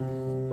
Hello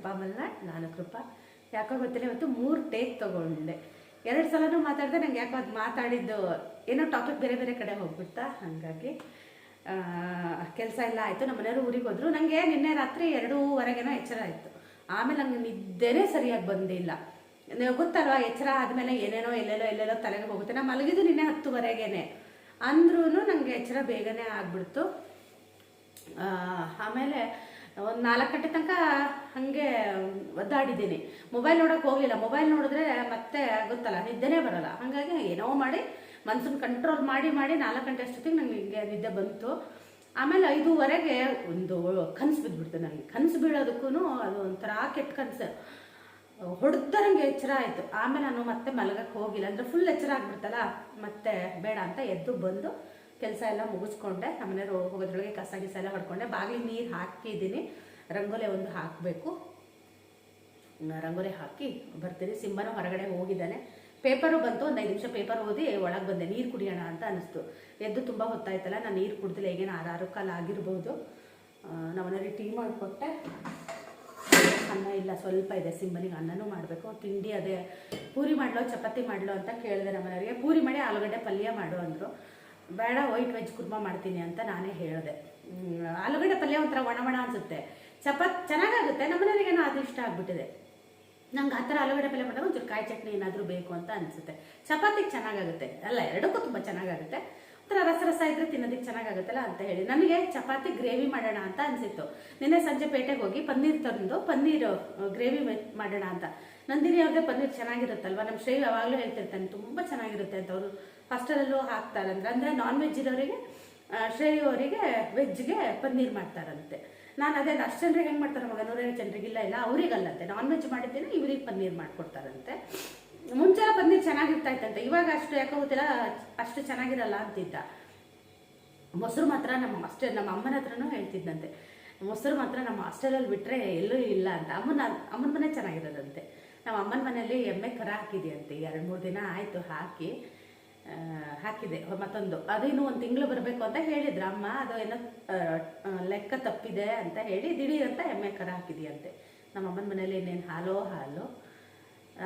ಕೃಪಾ ಮಲ್ನಾಡ್ ನಾನು ಕೃಪಾ. ಯಾಕೋ ಗೊತ್ತಿಲ್ಲ, ಇವತ್ತು ಮೂರು ಟೇಕ್ ತಗೊಂಡೆ. ಎರಡು ಸಲನೂ ಮಾತಾಡಿದೆ, ನಂಗೆ ಯಾಕೋ ಅದು ಮಾತಾಡಿದ್ದು ಏನೋ ಟಾಪಿಕ್ ಬೇರೆ ಬೇರೆ ಕಡೆ ಹೋಗ್ಬಿಡ್ತಾ, ಹಾಗಾಗಿ ಕೆಲಸ ಎಲ್ಲ ಆಯಿತು. ನಮ್ಮ ಮನೆಯವರು ಊರಿಗೆ ಹೋದರು. ನನಗೆ ನಿನ್ನೆ ರಾತ್ರಿ ಎರಡೂವರೆಗೇನೋ ಎಚ್ಚರ ಆಯಿತು. ಆಮೇಲೆ ನಂಗೆ ನಿದ್ದೆನೇ ಸರಿಯಾಗಿ ಬಂದಿಲ್ಲ. ಗೊತ್ತಲ್ವಾ, ಎಚ್ಚರ ಆದಮೇಲೆ ಏನೇನೋ, ಎಲ್ಲೆಲ್ಲೋ ಎಲ್ಲೆಲ್ಲೋ ತಲೆಗೆ ಹೋಗುತ್ತೆ. ನಾನು ಮಲಗಿದ್ದು ನಿನ್ನೆ ಹತ್ತುವರೆಗೇನೆ. ಅಂದ್ರೂ ನನಗೆ ಎಚ್ಚರ ಬೇಗನೆ ಆಗ್ಬಿಡ್ತು. ಆಮೇಲೆ ಒಂದು ನಾಲ್ಕು ಗಂಟೆ ತನಕ ಹಾಗೆ ಒದ್ದಾಡಿದ್ದೀನಿ. ಮೊಬೈಲ್ ನೋಡೋಕೆ ಹೋಗಲಿಲ್ಲ. ಮೊಬೈಲ್ ನೋಡಿದ್ರೆ ಮತ್ತೆ ಗೊತ್ತಲ್ಲ, ನಿದ್ದೆನೇ ಬರಲ್ಲ. ಹಾಗಾಗಿ ಏನೋ ಮಾಡಿ ಮನ್ಸನ್ನು ಕಂಟ್ರೋಲ್ ಮಾಡಿ ಮಾಡಿ ನಾಲ್ಕು ಗಂಟೆ ಅಷ್ಟೊತ್ತಿಗೆ ನಂಗೆ ಹಿಂಗೆ ನಿದ್ದೆ ಬಂತು. ಆಮೇಲೆ ಐದೂವರೆಗೆ ಒಂದು ಕನಸು ಬಿದ್ದುಬಿಡ್ತು ನನಗೆ ಕನಸು ಬೀಳೋದಕ್ಕೂ ಅದು ಒಂಥರ ಕೆಟ್ಟ ಕನಸು. ಹೊಡೆದರಂಗೆ ಎಚ್ಚರ ಆಯಿತು. ಆಮೇಲೆ ನಾನು ಮತ್ತೆ ಮಲಗಕ್ಕೆ ಹೋಗಿಲ್ಲ. ಅಂದರೆ ಫುಲ್ ಎಚ್ಚರ ಆಗ್ಬಿಡ್ತಲ್ಲ? ಮತ್ತೆ ಬೇಡ ಅಂತ ಎದ್ದು ಬಂದು ಕೆಲಸ ಎಲ್ಲ ಮುಗಿಸ್ಕೊಂಡೆ. ನಮ್ಮನೆಯವರು ಹೋಗೋದ್ರೊಳಗೆ ಕಸ ಗಿಸ ಎಲ್ಲ ಹೊಡ್ಕೊಂಡೆ. ಬಾಗಿಲಿಗೆ ನೀರು ಹಾಕಿದ್ದೀನಿ ರಂಗೋಲೆ ಒಂದು ಹಾಕಬೇಕು. ರಂಗೋಲಿ ಹಾಕಿ ಬರ್ತೀನಿ. ಸಿಂಹನ ಹೊರಗಡೆ ಹೋಗಿದ್ದಾನೆ. ಪೇಪರು ಬಂತು. ಒಂದು ಐದು ನಿಮಿಷ ಪೇಪರ್ ಓದಿ ಒಳಗೆ ಬಂದೆ. ನೀರು ಕುಡಿಯೋಣ ಅಂತ ಅನಿಸ್ತು ಎದ್ದು ತುಂಬ ಹೊತ್ತಾಯ್ತಲ್ಲ, ನಾನು ನೀರು ಕುಡ್ದಿಲ್ಲ. ಈಗೇನು ಆರಾರು ಆರು ಕಾಲ ಆಗಿರ್ಬೋದು. ನಮ್ಮನೆಯವ್ರಿಗೆ ಟೀ ಮಾಡಿಕೊಟ್ಟೆ. ಅನ್ನ ಇಲ್ಲ, ಸ್ವಲ್ಪ ಇದೆ. ಸಿಂಬನಿಗೆ ಅನ್ನನೂ ಮಾಡಬೇಕು. ತಿಂಡಿ ಅದೇ. ಪೂರಿ ಮಾಡಲೋ, ಚಪಾತಿ ಮಾಡಲೋ ಅಂತ ಕೇಳಿದೆ ನಮ್ಮನೆಯವರಿಗೆ. ಪೂರಿ ಮಾಡಿ ಆಲೂಗಡ್ಡೆ ಪಲ್ಯ ಮಾಡು ಅಂದರು. ಬೇಡ, ವೈಟ್ ವೆಜ್ ಕುರ್ಮಾ ಮಾಡ್ತೀನಿ ಅಂತ ನಾನೇ ಹೇಳಿದೆ. ಆಲೂಗಡ್ಡೆ ಪಲ್ಯ ಒಂಥರ ಒಣ ಒಣ ಅನಿಸುತ್ತೆ. ಚಪಾತ್ ಚೆನ್ನಾಗಾಗುತ್ತೆ ನಮ್ಮನೆಯವರಿಗೇನೋ ಅದು ಇಷ್ಟ ಆಗ್ಬಿಟ್ಟಿದೆ. ನಂಗೆ ಆ ಥರ ಆಲೂಗಡ್ಡೆ ಪಲ್ಯ ಮಾಡಿದಾಗ ಒಂಚೂರು ಕಾಯಿ ಚಟ್ನಿ ಏನಾದರೂ ಬೇಕು ಅಂತ ಅನಿಸುತ್ತೆ. ಚಪಾತಿಗೆ ಚೆನ್ನಾಗಾಗುತ್ತೆ. ಅಲ್ಲ, ಎರಡಕ್ಕೂ ತುಂಬ ಚೆನ್ನಾಗಾಗುತ್ತೆ. ಒಂಥರ ರಸ ರಸ ಇದ್ರೆ ತಿನ್ನೋದಕ್ಕೆ ಚೆನ್ನಾಗಾಗುತ್ತಲ್ಲ ಅಂತ ಹೇಳಿ. ನನಗೆ ಚಪಾತಿ ಗ್ರೇವಿ ಮಾಡೋಣ ಅಂತ ಅನಿಸಿತ್ತು. ನಿನ್ನೆ ಸಂಜೆ ಪೇಟೆಗೆ ಹೋಗಿ ಪನ್ನೀರ್ ತಂದು, ಪನ್ನೀರ್ ಗ್ರೇವಿ ಮಾಡೋಣ ಅಂತ. ನಂದಿನಿ ಅವ್ರದ್ದೇ ಪನ್ನೀರ್ ಚೆನ್ನಾಗಿರುತ್ತಲ್ವ? ನಮ್ಮ ಶೈಲಿ ಯಾವಾಗಲೂ ಹೇಳ್ತಿರ್ತಾನೆ, ತುಂಬ ಚೆನ್ನಾಗಿರುತ್ತೆ ಅಂತ. ಅವರು ಹಾಸ್ಟೆಲಲ್ಲೂ ಹಾಕ್ತಾರಂತೆ. ಅಂದರೆ ನಾನ್ ವೆಜ್ ಇರೋರಿಗೆ ಶ್ರೇಯು ಅವರಿಗೆ ವೆಜ್ಗೆ ಪನ್ನೀರ್ ಮಾಡ್ತಾರಂತೆ. ನಾನು ಅದೇ ಅಷ್ಟು ಜನರಿಗೆ ಹೆಂಗೆ ಮಾಡ್ತಾರೆ ಮಗ? ನೂರೈವತ್ತು ಜನರಿಗೆ ಇಲ್ಲ ಇಲ್ಲ, ಅವರಿಗಲ್ಲಂತೆ. ನಾನ್ ವೆಜ್ ಮಾಡಿದ್ದೇನೆ, ಇವ್ರಿಗೆ ಪನ್ನೀರ್ ಮಾಡಿಕೊಡ್ತಾರಂತೆ. ಮುಂಚೆ ಪನ್ನೀರ್ ಚೆನ್ನಾಗಿರ್ತಾ ಇತ್ತಂತೆ. ಇವಾಗ ಅಷ್ಟು ಯಾಕೋ ಗೊತ್ತಿಲ್ಲ, ಅಷ್ಟು ಚೆನ್ನಾಗಿರಲ್ಲ ಅಂತಿದ್ದ. ಮೊಸರು ಮಾತ್ರ ನಮ್ಮ ಹಾಸ್ಟೆಲ್ ನಮ್ಮ ಅಮ್ಮನ ಹತ್ರನೂ ಹೇಳ್ತಿದ್ದಂತೆ. ಮೊಸರು ಮಾತ್ರ ನಮ್ಮ ಹಾಸ್ಟೆಲಲ್ಲಿ ಬಿಟ್ಟರೆ ಎಲ್ಲೂ ಇಲ್ಲ ಅಂತ. ಅಮ್ಮನ ಅಮ್ಮನ ಮನೆ ಚೆನ್ನಾಗಿರೋದಂತೆ. ನಮ್ಮ ಅಮ್ಮನ ಮನೆಯಲ್ಲಿ ಎಮ್ಮೆ ಕರ ಹಾಕಿದೆಯಂತೆ. ಎರಡು ಮೂರು ದಿನ ಆಯಿತು ಹಾಕಿ. ಹಾಕಿದೆ. ಮತ್ತೊಂದು. ಅದು ಇನ್ನೂ ಒಂದು ತಿಂಗಳು ಬರಬೇಕು ಅಂತ ಹೇಳಿದ್ರು. ಅಮ್ಮ, ಅದು ಏನೋ ಲೆಕ್ಕ ತಪ್ಪಿದೆ ಅಂತ ಹೇಳಿ ದಿಢೀರ್ ಅಂತ ಎಮ್ಮೆ ಕರ ಹಾಕಿದೆಯಂತೆ. ನಮ್ಮ ಅಮ್ಮನ ಮನೇಲಿ ಇನ್ನೇನು ಹಾಲೋ, ಹಾಲು.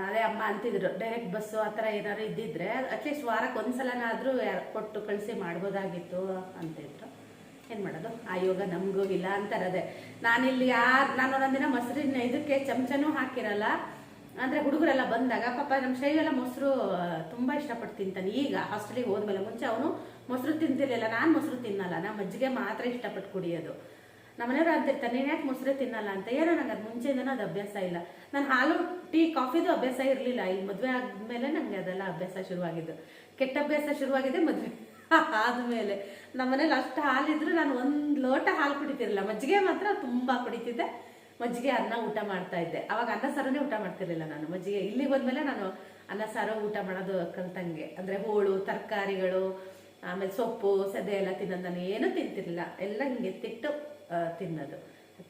ಅದೇ ಅಮ್ಮ ಅಂತಿದ್ರು. ಡೈರೆಕ್ಟ್ ಬಸ್ಸು ಆ ಥರ ಏನಾದ್ರು ಇದ್ದಿದ್ರೆ ಅಟ್ಲೀಸ್ಟ್ ವಾರಕ್ಕೆ ಒಂದು ಸಲನಾದರೂ ಯಾರು, ಕೊಟ್ಟು ಕಳಿಸಿ ಮಾಡ್ಬೋದಾಗಿತ್ತು ಅಂತಿದ್ರು ಏನು ಮಾಡೋದು? ಆ ಯೋಗ ನಮಗೂ ಇಲ್ಲ ಅಂತಾರದೆ. ನಾನಿಲ್ಲಿ ಯಾರು, ನಾನು ಒಂದೊಂದಿನ ಮೊಸರಿನ ಇದಕ್ಕೆ ಚಮಚನೂ ಹಾಕಿರಲ್ಲ. ಅಂದರೆ ಹುಡುಗರೆಲ್ಲ ಬಂದಾಗ, ಪಾಪ ನಮ್ಮ ಶೈವೆಲ್ಲ ಮೊಸರು ತುಂಬ ಇಷ್ಟಪಟ್ಟು ತಿಂತಾನೆ ಈಗ ಹಾಸ್ಟೆಲಿಗೆ ಹೋದ್ಮೇಲೆ ಮುಂಚೆ ಅವನು ಮೊಸರು ತಿಂತಿರ್ಲಿಲ್ಲ ನಾನು ಮೊಸರು ತಿನ್ನಲ್ಲ. ನಾನು ಮಜ್ಜಿಗೆ ಮಾತ್ರ ಇಷ್ಟಪಟ್ಟು ಕುಡಿಯೋದು. ನಮ್ಮನೆಯವ್ರು ಅಂತಿರ್ತಾರೆ, ನೀನು ಯಾಕೆ ಮೊಸರು ತಿನ್ನಲ್ಲ? ಅಂತ. ಏನೋ ನಂಗೆ ಅದು ಮುಂಚೆಯಿಂದನೂ ಅದು ಅಭ್ಯಾಸ ಇಲ್ಲ. ನಾನು ಹಾಲು, ಟೀ, ಕಾಫಿದು ಅಭ್ಯಾಸ ಇರಲಿಲ್ಲ. ಈ ಮದುವೆ ಆದಮೇಲೆ ನನಗೆ ಅದೆಲ್ಲ ಅಭ್ಯಾಸ ಶುರುವಾಗಿದ್ದು. ಕೆಟ್ಟ ಅಭ್ಯಾಸ ಶುರುವಾಗಿದೆ ಮದುವೆ ಆದಮೇಲೆ. ನಮ್ಮನೇಲಿ ಅಷ್ಟು ಹಾಲಿದ್ರು ನಾನು ಒಂದು ಲೋಟ ಹಾಲು ಕುಡಿತಿರಲಿಲ್ಲ. ಮಜ್ಜಿಗೆ ಮಾತ್ರ ತುಂಬ ಕುಡಿತಿದ್ದೆ. ಮಜ್ಜಿಗೆ ಅನ್ನ ಊಟ ಮಾಡ್ತಾ ಇದ್ದೆ. ಅವಾಗ ಅನ್ನ ಸಾರನೇ ಊಟ ಮಾಡ್ತಿರ್ಲಿಲ್ಲ ನಾನು. ಮಜ್ಜಿಗೆ ಇಲ್ಲಿಗೆ ಬಂದಮೇಲೆ ನಾನು ಅನ್ನ ಸಾರು, ಊಟ ಮಾಡೋದು ಕಲ್ತಂಗೆ. ಅಂದರೆ ಹೋಳು, ತರಕಾರಿಗಳು, ಆಮೇಲೆ ಸೊಪ್ಪು, ಸದೆ ಎಲ್ಲ ತಿನ್ನೋದು ನಾನು ಏನೂ ತಿಂತಿರ್ಲಿಲ್ಲ. ಎಲ್ಲ ಹಿಂಗೆ ತಿಟ್ಟು ತಿನ್ನೋದು.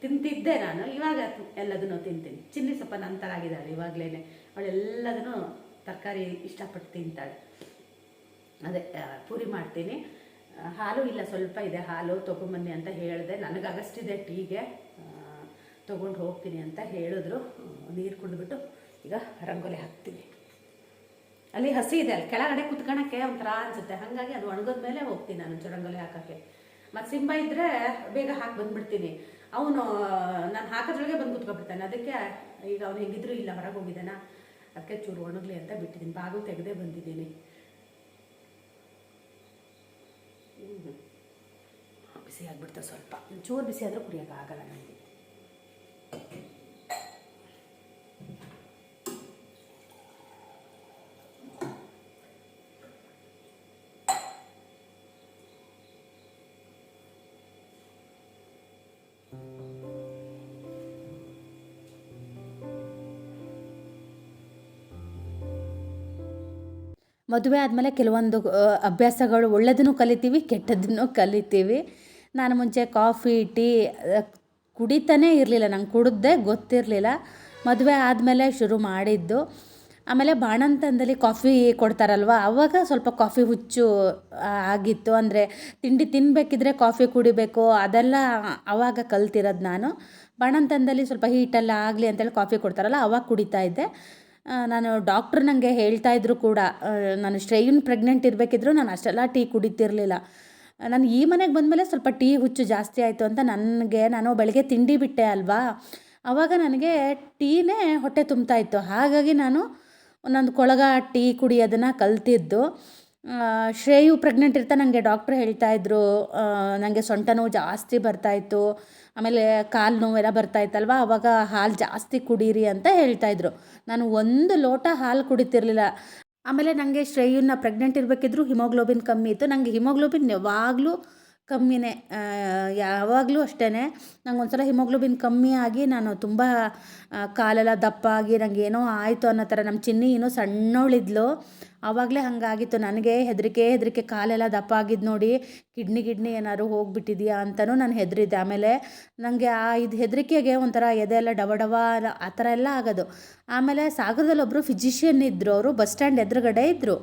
ತಿಂತಿದ್ದೆ ನಾನು. ಇವಾಗ ಎಲ್ಲದನ್ನು ತಿಂತೀನಿ. ಚಿನ್ನಿ ಸೊಪ್ಪ ನಂತರ ಆಗಿದ್ದಾಳೆ ಇವಾಗಲೇ ಅವಳೆಲ್ಲದನ್ನು ತರಕಾರಿ ಇಷ್ಟಪಟ್ಟು ತಿಂತಾಳೆ. ಅದೇ ಪೂರಿ ಮಾಡ್ತೀನಿ. ಹಾಲು ಇಲ್ಲ, ಸ್ವಲ್ಪ ಇದೆ ಹಾಲು, ತೊಗೊಂಬನ್ನಿ ಅಂತ ಹೇಳಿದೆ. ನನಗೆ ಅಗಸ್ಟಿದೆ ಟೀಗೆ. ತೊಗೊಂಡು ಹೋಗ್ತೀನಿ ಅಂತ ಹೇಳಿದ್ರು. ನೀರು ಕುಡಿದ್ಬಿಟ್ಟು ಈಗ ರಂಗೋಲಿ ಹಾಕ್ತೀನಿ. ಅಲ್ಲಿ ಹಸಿ ಇದೆ, ಅಲ್ಲಿ ಕೆಳಗಡೆ ಕುತ್ಕೊಳಕ್ಕೆ ಒಂಥರ ಅನ್ಸುತ್ತೆ. ಹಾಗಾಗಿ ಅದು ಒಣಗೋದ ಮೇಲೆ ಹೋಗ್ತೀನಿ ನಾನು ರಂಗೋಲಿ ಹಾಕೋಕ್ಕೆ. ಮತ್ತು ಸಿಂಬ ಇದ್ದರೆ ಬೇಗ ಹಾಕಿ ಬಂದ್ಬಿಡ್ತೀನಿ. ಅವನು, ನಾನು ಹಾಕೋದ್ರೊಳಗೆ ಬಂದು ಕುತ್ಕೊಬಿಡ್ತಾನೆ. ಅದಕ್ಕೆ ಈಗ ಅವ್ನು ಹೆಂಗಿದ್ರು ಇಲ್ಲ, ಹೊರಗೆ ಹೋಗಿದ್ದಾನ? ಅದಕ್ಕೆ ಚೂರು ಒಣಗಲಿ ಅಂತ ಬಿಟ್ಟಿದ್ದೀನಿ. ಬಾಗಿಲು ತೆಗೆದೇ ಬಂದಿದ್ದೀನಿ. ಬಿಸಿ ಆಗ್ಬಿಡ್ತು ಸ್ವಲ್ಪ. ಚೂರು ಬಿಸಿ ಆದರೂ ಕುಡಿಯೋಕ್ಕಾಗಲ್ಲ ನನಗೆ ಮದುವೆ ಆದಮೇಲೆ ಕೆಲವೊಂದು ಅಭ್ಯಾಸಗಳು ಒಳ್ಳೆದನ್ನು ಕಲಿತೀವಿ, ಕೆಟ್ಟದ್ದನ್ನು ಕಲಿತೀವಿ. ನಾನು ಮುಂಚೆ ಕಾಫಿ, ಟೀ ಕುಡಿತಾನೇ ಇರಲಿಲ್ಲ. ನಂಗೆ ಕುಡಿದ್ದೆ ಗೊತ್ತಿರಲಿಲ್ಲ. ಮದುವೆ ಆದಮೇಲೆ ಶುರು ಮಾಡಿದ್ದು. ಆಮೇಲೆ ಬಾಣಂತನದಲ್ಲಿ ಕಾಫಿ ಕೊಡ್ತಾರಲ್ವ? ಆವಾಗ ಸ್ವಲ್ಪ ಕಾಫಿ ಹುಚ್ಚು ಆಗಿತ್ತು. ಅಂದರೆ ತಿಂಡಿ ತಿನ್ನಬೇಕಿದ್ರೆ ಕಾಫಿ ಕುಡಿಬೇಕು. ಅದೆಲ್ಲ ಆವಾಗ ಕಲ್ತಿರೋದು ನಾನು. ಬಾಣಂತನದಲ್ಲಿ ಸ್ವಲ್ಪ ಹೀಟೆಲ್ಲ ಆಗಲಿ ಅಂತೇಳಿ ಕಾಫಿ ಕೊಡ್ತಾರಲ್ಲ ಆವಾಗ ಕುಡಿತಾ ಇದ್ದೆ. ನಾನು ಡಾಕ್ಟ್ರು ನನಗೆ ಹೇಳ್ತಾ ಇದ್ರು ಕೂಡ ನಾನು ಶ್ರೇಯನ್ ಪ್ರೆಗ್ನೆಂಟ್ ಇರಬೇಕಿದ್ರು ನಾನು ಅಷ್ಟೆಲ್ಲ ಟೀ ಕುಡಿತಿರಲಿಲ್ಲ. ನಾನು ಈ ಮನೆಗೆ ಬಂದಮೇಲೆ ಸ್ವಲ್ಪ ಟೀ ಹುಚ್ಚು ಜಾಸ್ತಿ ಆಯಿತು ಅಂತ ನನಗೆ, ನಾನು ಬೆಳಗ್ಗೆ ತಿಂಡಿ ಬಿಟ್ಟೆ ಅಲ್ವಾ? ಆವಾಗ ನನಗೆ ಟೀನೇ ಹೊಟ್ಟೆ ತುಂಬ್ತಾ ಇತ್ತು. ಹಾಗಾಗಿ ನಾನು ಒಂದೊಂದು ಕೊಳಗ ಟೀ ಕುಡಿಯೋದನ್ನು ಕಲ್ತಿದ್ದು. ಶ್ರೇಯು ಪ್ರೆಗ್ನೆಂಟ್ ಇರ್ತಾ ನನಗೆ ಡಾಕ್ಟ್ರ್ ಹೇಳ್ತಾಯಿದ್ರು ನನಗೆ ಸೊಂಟ ನೋವು ಜಾಸ್ತಿ ಬರ್ತಾಯಿತ್ತು ಆಮೇಲೆ ಕಾಲು ನೋವೆಲ್ಲ ಬರ್ತಾಯಿತ್ತಲ್ವ ಅವಾಗ ಹಾಲು ಜಾಸ್ತಿ ಕುಡೀರಿ ಅಂತ ಹೇಳ್ತಾ ಇದ್ರು. ನಾನು ಒಂದು ಲೋಟ ಹಾಲು ಕುಡಿತಿರ್ಲಿಲ್ಲ. ಆಮೇಲೆ ನನಗೆ ಶ್ರೇಯುನ ಪ್ರೆಗ್ನೆಂಟ್ ಇರಬೇಕಿದ್ರು, ಹಿಮೋಗ್ಲೋಬಿನ್ ಕಮ್ಮಿ ಇತ್ತು. ನನಗೆ ಹಿಮೋಗ್ಲೋಬಿನ್ ಯಾವಾಗಲೂ ಕಮ್ಮಿನೇ ಯಾವಾಗಲೂ ಅಷ್ಟೇ ನಂಗೆ ಒಂದು ಸಲ ಹಿಮೋಗ್ಲೋಬಿನ್ ಕಮ್ಮಿ ಆಗಿ ನಾನು ತುಂಬ ಕಾಲೆಲ್ಲ ದಪ್ಪ ಆಗಿ ನನಗೆ ಏನೋ ಆಯಿತು ಅನ್ನೋ ಥರ ನಮ್ಮ ಚಿನ್ನಿ ಇನ್ನೂ ಸಣ್ಣವಳಿದ್ಲು ಆವಾಗಲೇ ಹಾಗಾಗಿತ್ತು. ನನಗೆ ಹೆದರಿಕೆ ಹೆದರಿಕೆ ಕಾಲೆಲ್ಲ ದಪ್ಪ ಆಗಿದ್ದು ನೋಡಿ, ಕಿಡ್ನಿ ಗಿಡ್ನಿ ಏನಾದ್ರು ಹೋಗಿಬಿಟ್ಟಿದೆಯಾ ಅಂತಲೂ ನಾನು ಹೆದರಿದ್ದೆ. ಆಮೇಲೆ ನನಗೆ ಆ ಇದು ಹೆದರಿಕೆಗೆ ಒಂಥರ ಎದೆ ಎಲ್ಲ ಡವ ಡವ ಆ ಥರ ಎಲ್ಲ ಆಗೋದು. ಆಮೇಲೆ ಸಾಗರದಲ್ಲಿ ಒಬ್ಬರು ಫಿಜಿಷಿಯನ್ ಇದ್ದರು ಅವರು ಬಸ್ ಸ್ಟ್ಯಾಂಡ್ ಎದುರುಗಡೆ ಇದ್ದರು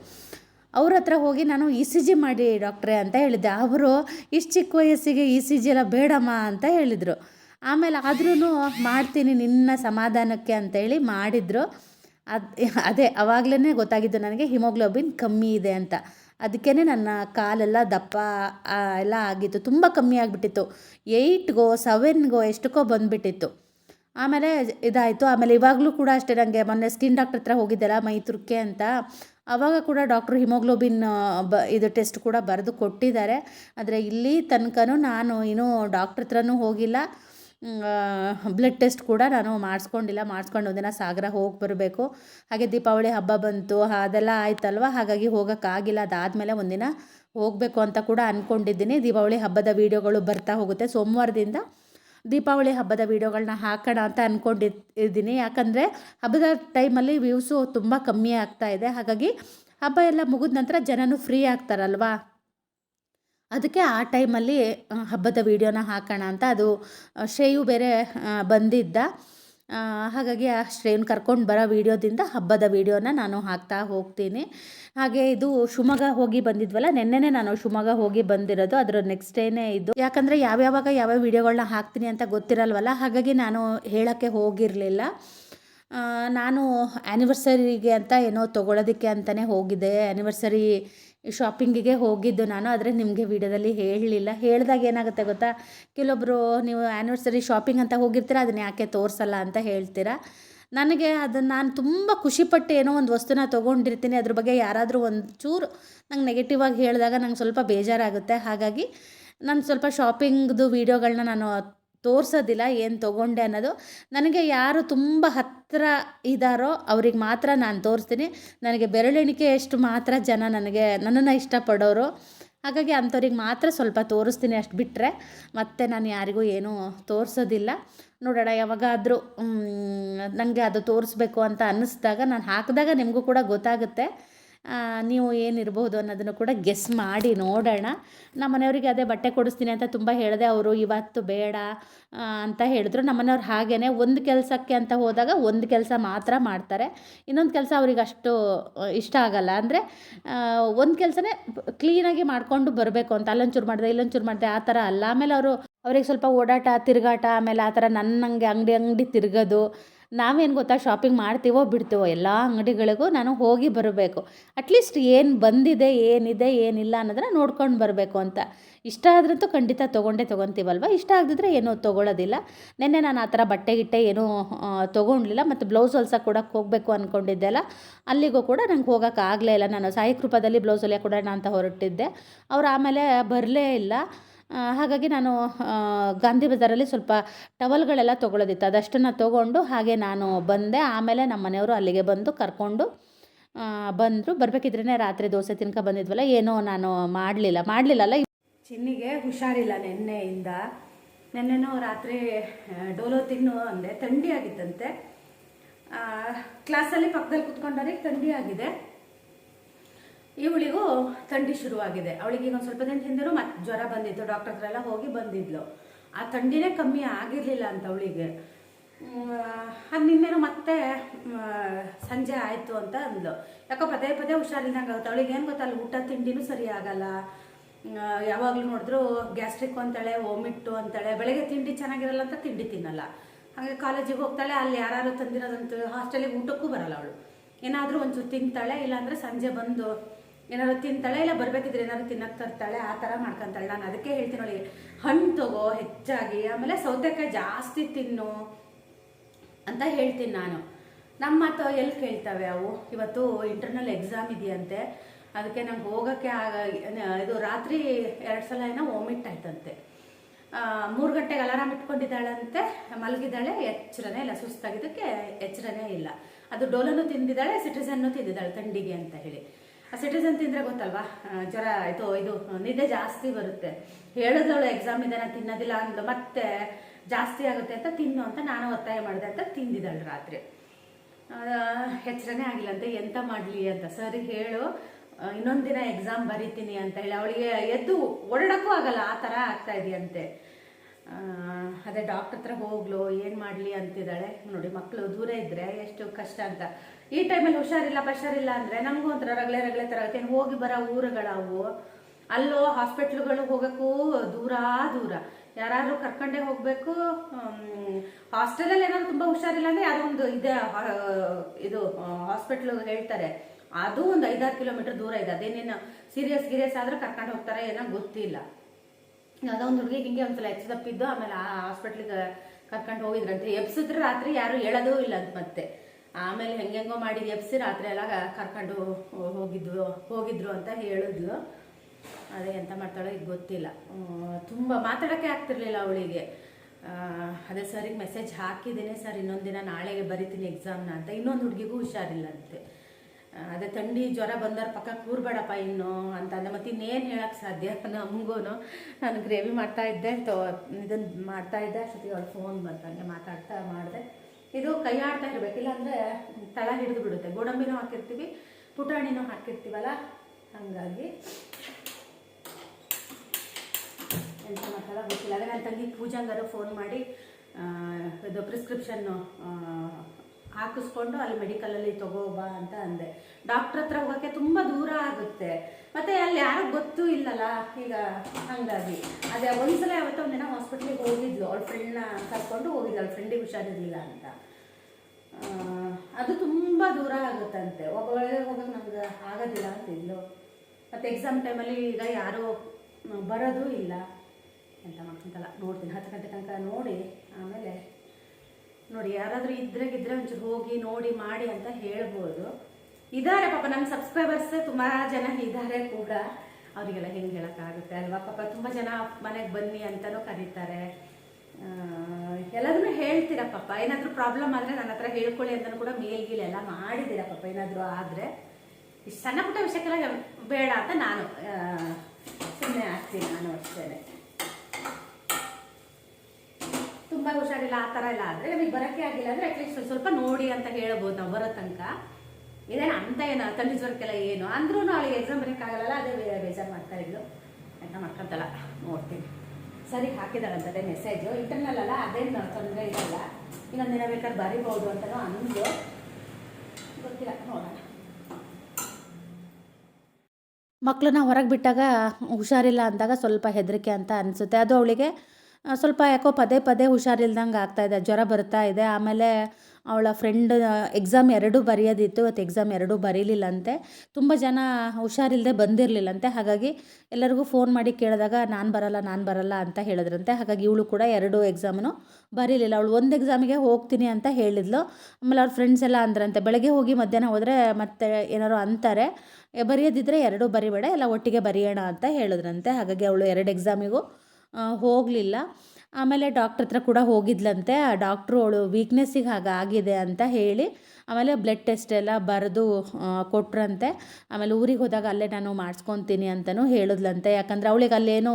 ಅವ್ರ ಹತ್ರ ಹೋಗಿ ನಾನು ಇ ಸಿ ಜಿ ಮಾಡಿ ಡಾಕ್ಟ್ರೇ ಅಂತ ಹೇಳಿದ್ದೆ ಅವರು ಇಷ್ಟು ಚಿಕ್ಕ ವಯಸ್ಸಿಗೆ ಇ ಸಿ ಜಿ ಎಲ್ಲ ಬೇಡಮ್ಮ ಅಂತ ಹೇಳಿದರು. ಆಮೇಲೆ ಆದ್ರೂ ಮಾಡ್ತೀನಿ ನಿನ್ನ ಸಮಾಧಾನಕ್ಕೆ ಅಂತೇಳಿ ಮಾಡಿದರು. ಅದು ಅದೇ ಅವಾಗಲೇ ಗೊತ್ತಾಗಿದ್ದು ನನಗೆ ಹಿಮೋಗ್ಲೋಬಿನ್ ಕಮ್ಮಿ ಇದೆ ಅಂತ. ಅದಕ್ಕೇ ನನ್ನ ಕಾಲೆಲ್ಲ ದಪ್ಪ ಎಲ್ಲ ಆಗಿತ್ತು. ತುಂಬ ಕಮ್ಮಿ ಆಗಿಬಿಟ್ಟಿತ್ತು. ಏಯ್ಟ್ಗೋ, ಸೆವೆನ್ಗೋ, ಎಷ್ಟಕ್ಕೋ ಬಂದುಬಿಟ್ಟಿತ್ತು. ಆಮೇಲೆ ಇದಾಯಿತು. ಆಮೇಲೆ ಇವಾಗಲೂ ಕೂಡ ಅಷ್ಟೇ ನನಗೆ ಮೊನ್ನೆ ಸ್ಕಿನ್ ಡಾಕ್ಟರ್ ಹತ್ರ ಹೋಗಿದ್ದೆಲ್ಲ ಮೈ ತುರ್ಕೆ ಅಂತ. ಆವಾಗ ಕೂಡ ಡಾಕ್ಟ್ರು ಹಿಮೋಗ್ಲೋಬಿನ್ ಬ, ಇದು ಟೆಸ್ಟ್ ಕೂಡ ಬರೆದು ಕೊಟ್ಟಿದ್ದಾರೆ. ಆದರೆ ಇಲ್ಲಿ ತನಕನೂ ನಾನು ಇನ್ನೂ ಡಾಕ್ಟ್ರ್ ಹತ್ರನೂ ಹೋಗಿಲ್ಲ. ಬ್ಲಡ್ ಟೆಸ್ಟ್ ಕೂಡ ನಾನು ಮಾಡಿಸ್ಕೊಂಡಿಲ್ಲ. ಮಾಡಿಸ್ಕೊಂಡು ಒಂದಿನ ಸಾಗರ ಹೋಗಿ ಬರಬೇಕು. ಹಾಗೆ ದೀಪಾವಳಿ ಹಬ್ಬ ಬಂತು, ಅದೆಲ್ಲ ಆಯ್ತಲ್ವ? ಹಾಗಾಗಿ ಹೋಗೋಕ್ಕಾಗಿಲ್ಲ ಅದಾದಮೇಲೆ ಒಂದಿನ ಹೋಗಬೇಕು ಅಂತ ಕೂಡ ಅಂದ್ಕೊಂಡಿದ್ದೀನಿ ದೀಪಾವಳಿ ಹಬ್ಬದ ವೀಡಿಯೋಗಳು ಬರ್ತಾ ಹೋಗುತ್ತೆ. ಸೋಮವಾರದಿಂದ ದೀಪಾವಳಿ ಹಬ್ಬದ ವೀಡಿಯೋಗಳನ್ನ ಹಾಕೋಣ ಅಂತ ಅಂದ್ಕೊಂಡಿದ್ದೀನಿ ಯಾಕಂದರೆ ಹಬ್ಬದ ಟೈಮಲ್ಲಿ ವ್ಯೂಸು ತುಂಬ ಕಮ್ಮಿ ಆಗ್ತಾ ಇದೆ. ಹಾಗಾಗಿ ಹಬ್ಬ ಎಲ್ಲ ಮುಗಿದ ನಂತರ ಜನನು ಫ್ರೀ ಆಗ್ತಾರಲ್ವಾ? ಅದಕ್ಕೆ ಆ ಟೈಮಲ್ಲಿ ಹಬ್ಬದ ವೀಡಿಯೋನ ಹಾಕೋಣ ಅಂತ ಅದು ಶ್ರೇಯು ಬೇರೆ ಬಂದಿದ್ದ. ಹಾಗಾಗಿ ಆ ಶ್ರೇಯನ್ ಕರ್ಕೊಂಡು ಬರೋ ವೀಡಿಯೋದಿಂದ ಹಬ್ಬದ ವೀಡಿಯೋನ ನಾನು ಹಾಕ್ತಾ ಹೋಗ್ತೀನಿ. ಹಾಗೆ ಇದು ಶಿವಮೊಗ್ಗ ಹೋಗಿ ಬಂದಿದ್ವಲ್ಲ, ನೆನ್ನೆನೇ ನಾನು ಶಿವಮೊಗ್ಗ ಹೋಗಿ ಬಂದಿರೋದು. ಅದರ ನೆಕ್ಸ್ಟ್ ಡೇನೇ ಇದು. ಯಾಕಂದರೆ ಯಾವ್ಯಾವಾಗ ಯಾವ್ಯಾವ ವೀಡಿಯೋಗಳನ್ನ ಹಾಕ್ತೀನಿ ಅಂತ ಗೊತ್ತಿರಲ್ವಲ್ಲ, ಹಾಗಾಗಿ ನಾನು ಹೇಳೋಕ್ಕೆ ಹೋಗಿರಲಿಲ್ಲ. ನಾನು ಆ್ಯನಿವರ್ಸರಿಗೆ ಅಂತ ಏನೋ ತೊಗೊಳೋದಕ್ಕೆ ಅಂತಲೇ ಹೋಗಿದ್ದೆ. ಆ್ಯನಿವರ್ಸರಿ ಶಾಪಿಂಗಿಗೆ ಹೋಗಿದ್ದು ನಾನು, ಆದರೆ ನಿಮಗೆ ವಿಡಿಯೋದಲ್ಲಿ ಹೇಳಲಿಲ್ಲ ಹೇಳಿದಾಗ ಏನಾಗುತ್ತೆ ಗೊತ್ತಾ? ಕೆಲವೊಬ್ಬರು ನೀವು ಆ್ಯನಿವರ್ಸರಿ ಶಾಪಿಂಗ್ ಅಂತ ಹೋಗಿರ್ತೀರ, ಅದನ್ನ ಯಾಕೆ ತೋರಿಸಲ್ಲ ಅಂತ ಹೇಳ್ತೀರಾ? ನನಗೆ ಅದನ್ನು ನಾನು ತುಂಬ ಖುಷಿಪಟ್ಟು ಏನೋ ಒಂದು ವಸ್ತುನ ತೊಗೊಂಡಿರ್ತೀನಿ. ಅದ್ರ ಬಗ್ಗೆ ಯಾರಾದರೂ ಒಂದು ಚೂರು ನಂಗೆ ನೆಗೆಟಿವ್ ಆಗಿ ಹೇಳಿದಾಗ ನಂಗೆ ಸ್ವಲ್ಪ ಬೇಜಾರಾಗುತ್ತೆ. ಹಾಗಾಗಿ ನಾನು ಸ್ವಲ್ಪ ಶಾಪಿಂಗ್ದು ವೀಡಿಯೋಗಳನ್ನ ನಾನು ತೋರಿಸೋದಿಲ್ಲ, ಏನು ತೊಗೊಂಡೆ ಅನ್ನೋದು. ನನಗೆ ಯಾರು ತುಂಬ ಹತ್ತಿರ ಇದ್ದಾರೋ ಅವ್ರಿಗೆ ಮಾತ್ರ ನಾನು ತೋರಿಸ್ತೀನಿ. ನನಗೆ ಬೆರಳೆಣಿಕೆಯಷ್ಟು ಮಾತ್ರ ಜನ ನನಗೆ, ನನ್ನನ್ನು ಇಷ್ಟಪಡೋರು. ಹಾಗಾಗಿ ಅಂಥವ್ರಿಗೆ ಮಾತ್ರ ಸ್ವಲ್ಪ ತೋರಿಸ್ತೀನಿ ಅಷ್ಟು ಬಿಟ್ಟರೆ ಮತ್ತೆ ನಾನು ಯಾರಿಗೂ ಏನೂ ತೋರಿಸೋದಿಲ್ಲ. ನೋಡೋಣ, ಯಾವಾಗಾದರೂ ನನಗೆ ಅದು ತೋರಿಸ್ಬೇಕು ಅಂತ ಅನ್ನಿಸ್ದಾಗ ನಾನು ಹಾಕಿದಾಗ ನಿಮಗೂ ಕೂಡ ಗೊತ್ತಾಗುತ್ತೆ. ನೀವು ಏನಿರ್ಬೋದು ಅನ್ನೋದನ್ನು ಕೂಡ ಗೆಸ್ ಮಾಡಿ ನೋಡೋಣ. ನಮ್ಮ ಮನೆಯವರಿಗೆ ಅದೇ ಬಟ್ಟೆ ಕೊಡಿಸ್ತೀನಿ ಅಂತ ತುಂಬ ಹೇಳಿದೆ, ಅವರು ಇವತ್ತು ಬೇಡ ಅಂತ ಹೇಳಿದ್ರು. ನಮ್ಮ ಮನೆಯವ್ರು ಹಾಗೇ ಒಂದು ಕೆಲಸಕ್ಕೆ ಅಂತ ಹೋದಾಗ ಒಂದು ಕೆಲಸ ಮಾತ್ರ ಮಾಡ್ತಾರೆ. ಇನ್ನೊಂದು ಕೆಲಸ ಅವ್ರಿಗೆ ಅಷ್ಟು ಇಷ್ಟ ಆಗಲ್ಲ. ಅಂದರೆ ಒಂದು ಕೆಲಸನೇ ಕ್ಲೀನಾಗಿ ಮಾಡಿಕೊಂಡು ಬರಬೇಕು ಅಂತ. ಅಲ್ಲೊಂಚೂರು ಮಾಡಿದೆ, ಇಲ್ಲೊಂಚೂರು ಮಾಡಿದೆ, ಆ ಥರ ಅಲ್ಲ. ಆಮೇಲೆ ಅವರು, ಅವ್ರಿಗೆ ಸ್ವಲ್ಪ ಓಡಾಟ, ತಿರುಗಾಟ, ಆಮೇಲೆ ಆ ಥರ ನನ್ನಂಗೆ ಅಂಗಡಿ ಅಂಗಡಿ ತಿರುಗೋದು ನಾವೇನು ಗೊತ್ತಾ ಶಾಪಿಂಗ್ ಮಾಡ್ತೀವೋ ಬಿಡ್ತೀವೋ ಎಲ್ಲ ಅಂಗಡಿಗಳಿಗೂ ನಾನು ಹೋಗಿ ಬರಬೇಕು. ಅಟ್ಲೀಸ್ಟ್ ಏನು ಬಂದಿದೆ, ಏನಿದೆ, ಏನಿಲ್ಲ ಅನ್ನೋದನ್ನ ನೋಡ್ಕೊಂಡು ಬರಬೇಕು ಅಂತ. ಇಷ್ಟ ಆದ್ರಂತೂ ಖಂಡಿತ ತೊಗೊಂಡೇ ತೊಗೊತೀವಲ್ವ? ಇಷ್ಟ ಆಗದಿದ್ರೆ ಏನೂ ತೊಗೊಳ್ಳೋದಿಲ್ಲ ನಿನ್ನೆ ನಾನು ಆ ಥರ ಬಟ್ಟೆ, ಗಿಟ್ಟೆ ಏನೂ ತೊಗೊಂಡಿಲ್ಲ ಮತ್ತು ಬ್ಲೌಸ್ ಹೊಲ್ಸಕ್ಕೆ ಕೂಡ ಹೋಗಬೇಕು ಅಂದ್ಕೊಂಡಿದ್ದೆ ಅಲ್ಲ? ಅಲ್ಲಿಗೂ ಕೂಡ ನಂಗೆ ಹೋಗೋಕ್ಕಾಗಲೇ ಇಲ್ಲ. ನಾನು ಸಾಯಿ ಕೃಪದಲ್ಲಿ ಬ್ಲೌಸ್ ಕೂಡ ಕೊಡೋಣ ಅಂತ ಹೊರಟಿದ್ದೆ. ಅವ್ರು ಆಮೇಲೆ ಬರಲೇ ಇಲ್ಲ. ಹಾಗಾಗಿ ನಾನು ಗಾಂಧಿ ಬಜಾರಲ್ಲಿ ಸ್ವಲ್ಪ ಟವಲ್ಗಳೆಲ್ಲ ತೊಗೊಳೋದಿತ್ತು ಅದಷ್ಟನ್ನು ತೊಗೊಂಡು ಹಾಗೆ ನಾನು ಬಂದೆ. ಆಮೇಲೆ ನಮ್ಮ ಮನೆಯವರು ಅಲ್ಲಿಗೆ ಬಂದು ಕರ್ಕೊಂಡು ಬಂದರು. ಬರಬೇಕಿದ್ರೇ ರಾತ್ರಿ ದೋಸೆ ತಿನ್ಕೊ ಬಂದಿದ್ವಲ್ಲ, ಏನೋ ನಾನು ಮಾಡಲಿಲ್ಲ. ಮಾಡಲಿಲ್ಲ ಅಲ್ಲ ಚಿನ್ನಿಗೆ ಹುಷಾರಿಲ್ಲ ನಿನ್ನೆಯಿಂದ. ನಿನ್ನೆನೂ ರಾತ್ರಿ ಡೋಲೋ ತಿನ್ನು ಅಂದೆ. ಥಂಡಿ ಆಗಿತ್ತಂತೆ ಕ್ಲಾಸಲ್ಲಿ ಪಕ್ಕದಲ್ಲಿ ಕುತ್ಕೊಂಡವ್ರಿಗೆ ಥಂಡಿ ಆಗಿದೆ ಇವಳಿಗೂ ಥಂಡಿ ಶುರುವಾಗಿದೆ. ಅವಳಿಗೆ ಈಗ ಒಂದು ಸ್ವಲ್ಪ ದಿನ ಹಿಂದೆನೂ ಮತ್ತೆ ಜ್ವರ ಬಂದಿತ್ತು. ಡಾಕ್ಟರ್ ಹತ್ರ ಎಲ್ಲ ಹೋಗಿ ಬಂದಿದ್ಲು. ಆ ಥಂಡಿನೇ ಕಮ್ಮಿ ಆಗಿರಲಿಲ್ಲ ಅಂತ ಅವಳಿಗೆ. ಅದು ನಿನ್ನೆನೂ ಮತ್ತೆ ಸಂಜೆ ಆಯಿತು ಅಂತ ಅಂದ್ಲು. ಯಾಕೋ ಪದೇ ಪದೇ ಹುಷಾರಿಲ್ದಂಗೆ ಆಗುತ್ತೆ. ಅವಳಿಗೆ ಏನು ಗೊತ್ತಲ್ಲ ಊಟ ತಿಂಡಿನೂ ಸರಿ ಆಗಲ್ಲ. ಯಾವಾಗಲೂ ನೋಡಿದ್ರು ಗ್ಯಾಸ್ಟ್ರಿಕ್ ಅಂತಾಳೆ, ವಾಮಿಟ್ಟು ಅಂತಾಳೆ, ಬೆಳಗ್ಗೆ ತಿಂಡಿ ಚೆನ್ನಾಗಿರಲ್ಲ ಅಂತ ತಿಂಡಿ ತಿನ್ನಲ್ಲ. ಹಾಗೆ ಕಾಲೇಜಿಗೆ ಹೋಗ್ತಾಳೆ, ಅಲ್ಲಿ ಯಾರು ತಂದಿರೋದಂತ, ಹಾಸ್ಟೆಲಿಗೆ ಊಟಕ್ಕೂ ಬರಲ್ಲ ಅವಳು. ಏನಾದರೂ ಒಂಚೂರು ತಿಂತಾಳೆ, ಇಲ್ಲಾಂದರೆ ಸಂಜೆ ಬಂದು ಏನಾದ್ರು ತಿಂತಾಳೆ ಇಲ್ಲ ಬರಬೇಕಿದ್ರೆ ಏನಾದ್ರು ತಿನ್ನಕ್ಕೆ ತರ್ತಾಳೆ, ಆ ಥರ ಮಾಡ್ಕೊಂತಾಳೆ. ನಾನು ಅದಕ್ಕೆ ಹೇಳ್ತೀನಿ ನೋಡಿ, ಹಣ್ಣು ತಗೋ ಹೆಚ್ಚಾಗಿ, ಆಮೇಲೆ ಸೌತೆಕಾಯಿ ಜಾಸ್ತಿ ತಿನ್ನು ಅಂತ ಹೇಳ್ತೀನಿ ನಾನು. ನಮ್ಮ ಮಾತು ಎಲ್ಲಿ ಕೇಳ್ತವೆ ಅವು? ಇವತ್ತು ಇಂಟರ್ನಲ್ ಎಕ್ಸಾಮ್ ಇದೆಯಂತೆ. ಅದಕ್ಕೆ ನಂಗೆ ಹೋಗೋಕ್ಕೆ ಆಗ, ಇದು ರಾತ್ರಿ ಎರಡು ಸಲ ಏನೋ ವಾಮಿಟ್ ಆಯ್ತಂತೆ. ಮೂರು ಗಂಟೆಗೆ ಅಲಾರಾಮ್ ಇಟ್ಕೊಂಡಿದ್ದಾಳಂತೆ, ಮಲಗಿದ್ದಾಳೆ, ಎಚ್ಚರನೇ ಇಲ್ಲ, ಸುಸ್ತಾಗಿದ್ದಕ್ಕೆ ಎಚ್ಚರನೇ ಇಲ್ಲ. ಅದು ಡೋಲನ್ನು ತಿಂದಿದ್ದಾಳೆ ಸಿಟಿಸನ್ನು ತಿಂದಿದ್ದಾಳೆ, ಥಂಡಿಗೆ ಅಂತ ಹೇಳಿ. ಸಿಟಿಸನ್ ತಿಂದರೆ ಗೊತ್ತಲ್ವಾ? ಜ್ವರ ಇದು ಇದು, ನಿದ್ದೆ ಜಾಸ್ತಿ ಬರುತ್ತೆ. ಹೇಳಿದವಳು ಎಕ್ಸಾಮ್ ಇದೆ ನಾನು ತಿನ್ನೋದಿಲ್ಲ ಅಂದ್ಲು, ಮತ್ತೆ ಜಾಸ್ತಿ ಆಗುತ್ತೆ ಅಂತ ತಿನ್ನು ಅಂತ ನಾನು ಒತ್ತಾಯ ಮಾಡಿದೆ ಅಂತ ತಿಂದಿದ್ದಾಳೆ ರಾತ್ರಿ. ಹೆಚ್ಚರನೇ ಆಗಿಲ್ಲ ಅಂತ, ಎಂತ ಮಾಡಲಿ ಅಂತ. ಸರಿ, ಹೇಳು ಇನ್ನೊಂದು ದಿನ ಎಕ್ಸಾಮ್ ಬರೀತೀನಿ ಅಂತ ಹೇಳಿ, ಅವಳಿಗೆ ಎದ್ದು ಹೊರಡಕ್ಕೂ ಆಗಲ್ಲ, ಆ ಥರ ಆಗ್ತಾ ಇದೆಯಂತೆ. ಅದೇ ಡಾಕ್ಟರ್ ಹತ್ರ ಹೋಗ್ಲು, ಏನು ಮಾಡಲಿ ಅಂತಿದ್ದಾಳೆ. ನೋಡಿ ಮಕ್ಕಳು ದೂರ ಇದ್ದರೆ ಎಷ್ಟು ಕಷ್ಟ ಅಂತ. ಈ ಟೈಮಲ್ಲಿ ಹುಷಾರಿಲ್ಲ ಹುಷಾರಿಲ್ಲ ಅಂದರೆ ನಮಗೂ ಒಂಥರ ರಗಳೆ ರಗಳೆ ಥರ ಹೋಗಿ ಬರೋ ಊರುಗಳವು, ಅಲ್ಲೋ ಹಾಸ್ಪಿಟ್ಲುಗಳು ಹೋಗೋಕ್ಕೂ ದೂರ ದೂರ. ಯಾರಾದ್ರೂ ಕರ್ಕೊಂಡೇ ಹೋಗಬೇಕು ಹಾಸ್ಟೆಲಲ್ಲಿ ಏನಾದ್ರು ತುಂಬ ಹುಷಾರಿಲ್ಲ ಅಂದರೆ ಯಾರೋ ಒಂದು ಇದೆ ಇದು ಹಾಸ್ಪಿಟ್ಲು ಹೇಳ್ತಾರೆ. ಅದು ಒಂದು ಐದಾರು ಕಿಲೋಮೀಟರ್ ದೂರ ಇದೆ. ಅದೇನೇನು ಸೀರಿಯಸ್ ಗಿರಿಯಸ್ ಆದ್ರೆ ಕರ್ಕೊಂಡು ಹೋಗ್ತಾರೆ ಏನೋ ಗೊತ್ತಿಲ್ಲ. ಯಾವುದೋ ಒಂದು ಹುಡುಗಿ ಹಿಂಗೆ ಒಂದ್ಸಲ ಎಚ್ಚದಪ್ಪಿದ್ದು ಆಮೇಲೆ ಆ ಹಾಸ್ಪಿಟ್ಲಿಗೆ ಕರ್ಕೊಂಡು ಹೋಗಿದ್ರಂತೆ. ಎಬ್ಸಿದ್ರೆ ರಾತ್ರಿ ಯಾರು ಹೇಳೋದೂ ಇಲ್ಲ ಮತ್ತೆ. ಆಮೇಲೆ ಹೆಂಗೆಂಗೋ ಮಾಡಿ ಎಬ್ಸಿ ರಾತ್ರಿ ಎಲ್ಲ ಕರ್ಕೊಂಡು ಹೋಗಿದ್ವು, ಹೋಗಿದ್ರು ಅಂತ ಹೇಳಿದ್ಲು. ಅದೇ ಎಂತ ಮಾಡ್ತಾಳೋ ಈಗ ಗೊತ್ತಿಲ್ಲ. ತುಂಬ ಮಾತಾಡೋಕ್ಕೆ ಆಗ್ತಿರ್ಲಿಲ್ಲ ಅವಳಿಗೆ. ಅದೇ ಸರಿಗೆ ಮೆಸೇಜ್ ಹಾಕಿದ್ದೀನಿ ಸರ್ ಇನ್ನೊಂದು ದಿನ ನಾಳೆಗೆ ಬರಿತೀನಿ ಎಕ್ಸಾಮ್ನ ಅಂತ. ಇನ್ನೊಂದು ಹುಡುಗಿಗೂ ಹುಷಾರಿಲ್ಲಂತೆ. ಅದೇ ಥಂಡಿ ಜ್ವರ ಬಂದವ್ರ ಪಕ್ಕ ಕೂರ್ಬೇಡಪ್ಪ ಇನ್ನು ಅಂತ ಮತ್ತು ಮತ್ತೆ ಇನ್ನೇನು ಹೇಳಕ್ಕೆ ಸಾಧ್ಯ ನಮಗೂ ನಾನು ಗ್ರೇವಿ ಮಾಡ್ತಾ ಇದ್ದೆ. ತೋ ಇದನ್ನು ಮಾಡ್ತಾ ಇದ್ದೆ. ಅಷ್ಟೊತ್ತಿಗೆ ಅವ್ಳು ಫೋನ್ ಬಂತಂಗೆ ಮಾತಾಡ್ತಾ ಮಾಡಿದೆ. ಇದು ಕೈ ಆಡ್ತಾ ಇರಬೇಕು. ಇಲ್ಲಾಂದರೆ ತಳ ಹಿಡಿದು ಬಿಡುತ್ತೆ. ಗೋಡಂಬಿನೂ ಹಾಕಿರ್ತೀವಿ, ಪುಟಾಣಿನೂ ಹಾಕಿರ್ತೀವಲ್ಲ, ಹಾಗಾಗಿ. ಎಂತ ಮಸಾಲ ಗೊತ್ತಿಲ್ಲ. ಅದೇ ನನ್ನ ತಂಗಿ ಪೂಜಾಂಗಾರು ಫೋನ್ ಮಾಡಿ ಇದು ಪ್ರಿಸ್ಕ್ರಿಪ್ಷನ್ನು ಹಾಕಿಸ್ಕೊಂಡು ಅಲ್ಲಿ ಮೆಡಿಕಲಲ್ಲಿ ತಗೋಬಾ ಅಂತ ಅಂದೆ. ಡಾಕ್ಟ್ರ್ ಹತ್ರ ಹೋಗೋಕ್ಕೆ ತುಂಬ ದೂರ ಆಗುತ್ತೆ. ಮತ್ತೆ ಅಲ್ಲಿ ಯಾರು ಗೊತ್ತೂ ಇಲ್ಲಲ್ಲ, ಈಗ ಹಂಗಾಗಿ. ಅದೇ ಒಂದ್ಸಲ ಯಾವತ್ತೋ ಒಂದಿನ ಹಾಸ್ಪಿಟ್ಲಿಗೆ ಹೋಗಿದ್ಲು. ಅವ್ಳ ಫ್ರೆಂಡ್ನ ಕರ್ಕೊಂಡು ಹೋಗಿದ್ಲು. ಅವಳ ಫ್ರೆಂಡಿಗೆ ಹುಷಾರಿರಲಿಲ್ಲ ಅಂತ. ಅದು ತುಂಬ ದೂರ ಆಗುತ್ತಂತೆ. ಒಬ್ಬ ಒಳಗೆ ಹೋಗೋಕೆ ನಮ್ಗೆ ಆಗೋದಿಲ್ಲ ಅಂತಿದ್ಲು ಮತ್ತು ಎಕ್ಸಾಮ್ ಟೈಮಲ್ಲಿ ಈಗ ಯಾರೂ, ಬರೋದೂ ಇಲ್ಲ. ಎಂತ ಮಾಡ್ಕೊಂತಲ್ಲ ನೋಡ್ತೀನಿ. ಹತ್ತು ಗಂಟೆ ತನಕ ನೋಡಿ. ಆಮೇಲೆ ನೋಡಿ, ಯಾರಾದರೂ ಇದ್ರೆ ಒಂಚೂರು ಹೋಗಿ ನೋಡಿ, ಮಾಡಿ ಅಂತ ಹೇಳ್ಬೋದು. ಇದ್ದಾರೆ ಪಾಪ ನನ್ನ ಸಬ್ಸ್ಕ್ರೈಬರ್ಸ್ ತುಂಬ ಜನ ಇದ್ದಾರೆ ಕೂಡ. ಅವರಿಗೆಲ್ಲ ಹೆಂಗೆ ಹೇಳೋಕ್ಕಾಗುತ್ತೆ ಅಲ್ವಾ? ಪಾಪ, ತುಂಬ ಜನ ಮನೆಗೆ ಬನ್ನಿ ಅಂತಲೂ ಕರೀತಾರೆ. ಎಲ್ಲದನ್ನೂ ಹೇಳ್ತೀರಾ ಪಾಪ? ಏನಾದರೂ ಪ್ರಾಬ್ಲಮ್ ಆದರೆ ನನ್ನ ಹತ್ರ ಹೇಳ್ಕೊಳ್ಳಿ ಅಂತಲೂ ಕೂಡ ಮೇಲ್ ಗೀಲ್ ಎಲ್ಲ ಮಾಡಿದ್ದೀರಾ ಪಾಪ? ಏನಾದರೂ ಆದರೆ? ಇಷ್ಟು ಸಣ್ಣ ಪುಟ್ಟ ವಿಷಯಕ್ಕೆಲ್ಲ ಬೇಡ ಅಂತ ನಾನು ಸುಮ್ಮನೆ ಆಗ್ತೀನಿ ನಾನು ಅಷ್ಟೇ ತುಂಬ ಹುಷಾರಿಲ್ಲ, ಆ ಥರ ಎಲ್ಲ ಆದರೆ ನಮಗೆ ಬರೋಕ್ಕೆ ಆಗಿಲ್ಲ ಅಂದರೆ ಅಟ್ಲೀಸ್ಟ್ ಸ್ವಲ್ಪ ನೋಡಿ ಅಂತ ಹೇಳ್ಬೋದು ನಾವು ಬರೋ ತನಕ. ಇದೇನು ಅಂತ ಏನು ತಲೆ ಜ್ವರಕ್ಕೆಲ್ಲ ಏನು? ಅಂದ್ರೂ ಅವಳಿಗೆ ಎಕ್ಸಾಮ್ ಬರೋಕ್ಕಾಗಲ್ಲ ಅದೇ ಬೇರೆ ಬೇಜಾರು ಮಾಡ್ತಾ ಇದ್ಲು ಅಂತ ಮಾಡ್ಕೊಂತಲ್ಲ, ನೋಡ್ತೀನಿ. ಸರಿ ಹಾಕಿದಾಳಂತದೆ ಮೆಸೇಜು ಇಂಟರ್ನಲ್ ಅಲ್ಲ, ಅದೇನು ತೊಂದರೆ ಇಲ್ಲ ಇನ್ನೊಂದು ದಿನ ಬೇಕಾದ್ರೆ ಬರಿಬೋದು ಅಂತಲೂ ಅಂದು ಗೊತ್ತಿಲ್ಲ, ನೋಡೋಣ. ಮಕ್ಕಳನ್ನ ಹೊರಗೆ ಬಿಟ್ಟಾಗ ಹುಷಾರಿಲ್ಲ ಅಂದಾಗ ಸ್ವಲ್ಪ ಹೆದರಿಕೆ ಅಂತ ಅನಿಸುತ್ತೆ. ಅದು ಅವಳಿಗೆ ಸ್ವಲ್ಪ ಯಾಕೋ ಪದೇ ಪದೇ ಹುಷಾರಿಲ್ದಂಗೆ ಆಗ್ತಾಯಿದೆ ಜ್ವರ ಬರ್ತಾ ಇದೆ. ಆಮೇಲೆ ಅವಳ ಫ್ರೆಂಡ್ ಎಕ್ಸಾಮ್ ಎರಡೂ ಬರೆಯೋದಿತ್ತು. ಇವತ್ತು ಎಕ್ಸಾಮ್ ಎರಡೂ ಬರೀಲಿಲ್ಲಂತೆ. ತುಂಬ ಜನ ಹುಷಾರಿಲ್ಲದೆ ಬಂದಿರಲಿಲ್ಲಂತೆ. ಹಾಗಾಗಿ ಎಲ್ಲರಿಗೂ ಫೋನ್ ಮಾಡಿ ಕೇಳಿದಾಗ, ನಾನು ಬರಲ್ಲ ನಾನು ಬರಲ್ಲ ಅಂತ ಹೇಳಿದ್ರಂತೆ. ಹಾಗಾಗಿ ಇವಳು ಕೂಡ ಎರಡು ಎಕ್ಸಾಮನ್ನು ಬರೀಲಿಲ್ಲ. ಅವಳು ಒಂದು ಎಕ್ಸಾಮಿಗೆ ಹೋಗ್ತೀನಿ ಅಂತ ಹೇಳಿದ್ಲು. ಆಮೇಲೆ ಅವ್ರ ಫ್ರೆಂಡ್ಸ್ ಎಲ್ಲ ಅಂದ್ರಂತೆ, ಬೆಳಗ್ಗೆ ಹೋಗಿ ಮಧ್ಯಾಹ್ನ ಹೋದರೆ ಮತ್ತೆ ಏನಾರು ಅಂತಾರೆ. ಬರೆಯೋದಿದ್ರೆ ಎರಡೂ ಬರಿಬೇಡ, ಎಲ್ಲ ಒಟ್ಟಿಗೆ ಬರೆಯೋಣ ಅಂತ ಹೇಳಿದ್ರಂತೆ. ಹಾಗಾಗಿ ಅವಳು ಎರಡು ಎಕ್ಸಾಮಿಗೂ ಹೋಗಲಿಲ್ಲ. ಆಮೇಲೆ ಡಾಕ್ಟ್ರ್ ಹತ್ರ ಕೂಡ ಹೋಗಿದ್ಲಂತೆ. ಆ ಡಾಕ್ಟ್ರು ಅವಳು ವೀಕ್ನೆಸ್ಸಿಗೆ ಹಾಗಾಗಿದೆ ಅಂತ ಹೇಳಿ, ಆಮೇಲೆ ಬ್ಲಡ್ ಟೆಸ್ಟ್ ಎಲ್ಲ ಬರೆದು ಕೊಟ್ರಂತೆ. ಆಮೇಲೆ ಊರಿಗೆ ಹೋದಾಗ ಅಲ್ಲೇ ನಾನು ಮಾಡಿಸ್ಕೊತೀನಿ ಅಂತಲೂ ಹೇಳಿದ್ಲಂತೆ. ಯಾಕಂದರೆ ಅವಳಿಗೆ ಅಲ್ಲೇನೂ